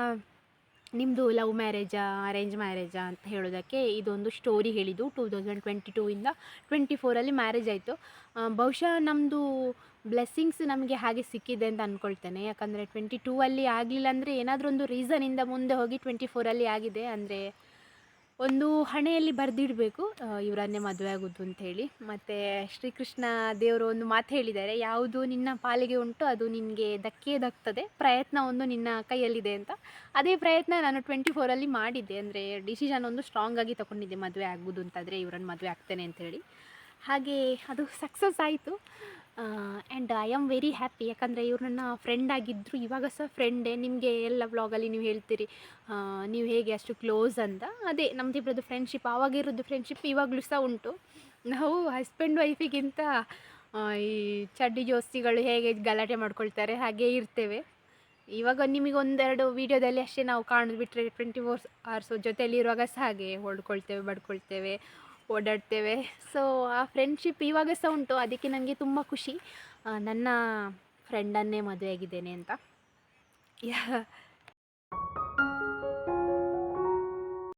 ನಿಮ್ಮದು ಲವ್ ಮ್ಯಾರೇಜಾ ಅರೇಂಜ್ ಮ್ಯಾರೇಜಾ ಅಂತ ಹೇಳೋದಕ್ಕೆ ಇದೊಂದು ಸ್ಟೋರಿ ಹೇಳಿದ್ದು. ಟೂ ತೌಸಂಡ್ ಟ್ವೆಂಟಿ ಟೂಯಿಂದ ಟ್ವೆಂಟಿ ಫೋರಲ್ಲಿ ಮ್ಯಾರೇಜ್ ಆಯಿತು. ಬಹುಶಃ ನಮ್ಮದು ಬ್ಲೆಸ್ಸಿಂಗ್ಸ್ ನಮಗೆ ಹಾಗೆ ಸಿಕ್ಕಿದೆ ಅಂತ ಅಂದ್ಕೊಳ್ತೇನೆ ಯಾಕಂದರೆ ಟ್ವೆಂಟಿ ಟೂ ಅಲ್ಲಿ ಆಗಲಿಲ್ಲ ಅಂದರೆ ಏನಾದರೂ ಒಂದು ರೀಸನಿಂದ ಮುಂದೆ ಹೋಗಿ ಟ್ವೆಂಟಿ ಫೋರಲ್ಲಿ ಆಗಿದೆ ಅಂದರೆ ಒಂದು ಹಣೆಯಲ್ಲಿ ಬರೆದಿಡಬೇಕು ಇವರನ್ನೇ ಮದುವೆ ಆಗೋದು ಅಂಥೇಳಿ ಮತ್ತು ಶ್ರೀಕೃಷ್ಣ ದೇವರು ಒಂದು ಮಾತು ಹೇಳಿದ್ದಾರೆ, ಯಾವುದು ನಿನ್ನ ಪಾಲಿಗೆ ಉಂಟು ಅದು ನಿನಗೆ ದಕ್ಕೇದಾಗ್ತದೆ ಪ್ರಯತ್ನ ಒಂದು ನಿನ್ನ ಕೈಯಲ್ಲಿದೆ ಅಂತ. ಅದೇ ಪ್ರಯತ್ನ ನಾನು ಟ್ವೆಂಟಿ ಫೋರಲ್ಲಿ ಮಾಡಿದ್ದೆ, ಅಂದರೆ ಡಿಸಿಷನ್ ಒಂದು ಸ್ಟ್ರಾಂಗಾಗಿ ತೊಗೊಂಡಿದ್ದೆ ಮದುವೆ ಆಗೋದು ಅಂತಾದರೆ ಇವರನ್ನು ಮದುವೆ ಆಗ್ತೇನೆ ಅಂಥೇಳಿ ಹಾಗೆ ಅದು ಸಕ್ಸಸ್ ಆಯಿತು. And I am very happy ಯಾಕಂದರೆ ಇವ್ರು ನನ್ನ ಫ್ರೆಂಡ್ ಆಗಿದ್ದರು ಇವಾಗ ಸಹ ಫ್ರೆಂಡೇ ನಿಮಗೆ ಎಲ್ಲ ವ್ಲಾಗಲ್ಲಿ ನೀವು ಹೇಳ್ತೀರಿ ನೀವು ಹೇಗೆ ಅಷ್ಟು ಕ್ಲೋಸ್ ಅಂತ. ಅದೇ ನಮ್ಮದಿಬ್ಬರದ್ದು ಫ್ರೆಂಡ್ಶಿಪ್ ಆವಾಗಿರೋದು ಫ್ರೆಂಡ್ಶಿಪ್ ಇವಾಗಲೂ ಸಹ ಉಂಟು. ನಾವು ಹಸ್ಬೆಂಡ್ ವೈಫಿಗಿಂತ ಈ ಚಡ್ಡಿ ಜೋಸ್ತಿಗಳು ಹೇಗೆ ಗಲಾಟೆ ಮಾಡ್ಕೊಳ್ತಾರೆ, ಹಾಗೇ ಇರ್ತೇವೆ. ಇವಾಗ ನಿಮಗೆ ಒಂದೆರಡು ವೀಡಿಯೋದಲ್ಲಿ ಅಷ್ಟೇ ನಾವು ಕಾಣೋದು ಬಿಟ್ಟರೆ ಟ್ವೆಂಟಿ ಫೋರ್ ಅವರ್ಸ್ ಜೊತೆಯಲ್ಲಿರುವಾಗ ಸಹ ಹಾಗೆ ಹೊಡ್ಕೊಳ್ತೇವೆ, ಬಡ್ಕೊಳ್ತೇವೆ. ಓಡಾಡ್ತೇವೆ. ಸೊ ಆ ಫ್ರೆಂಡ್ಶಿಪ್ ಇವಾಗ ಸಹ ಉಂಟು. ಅದಕ್ಕೆ ನನಗೆ ತುಂಬ ಖುಷಿ. ನನ್ನ ಫ್ರೆಂಡನ್ನೇ ಮದುವೆ ಆಗಿದ್ದೇನೆ ಅಂತ. ಯಾ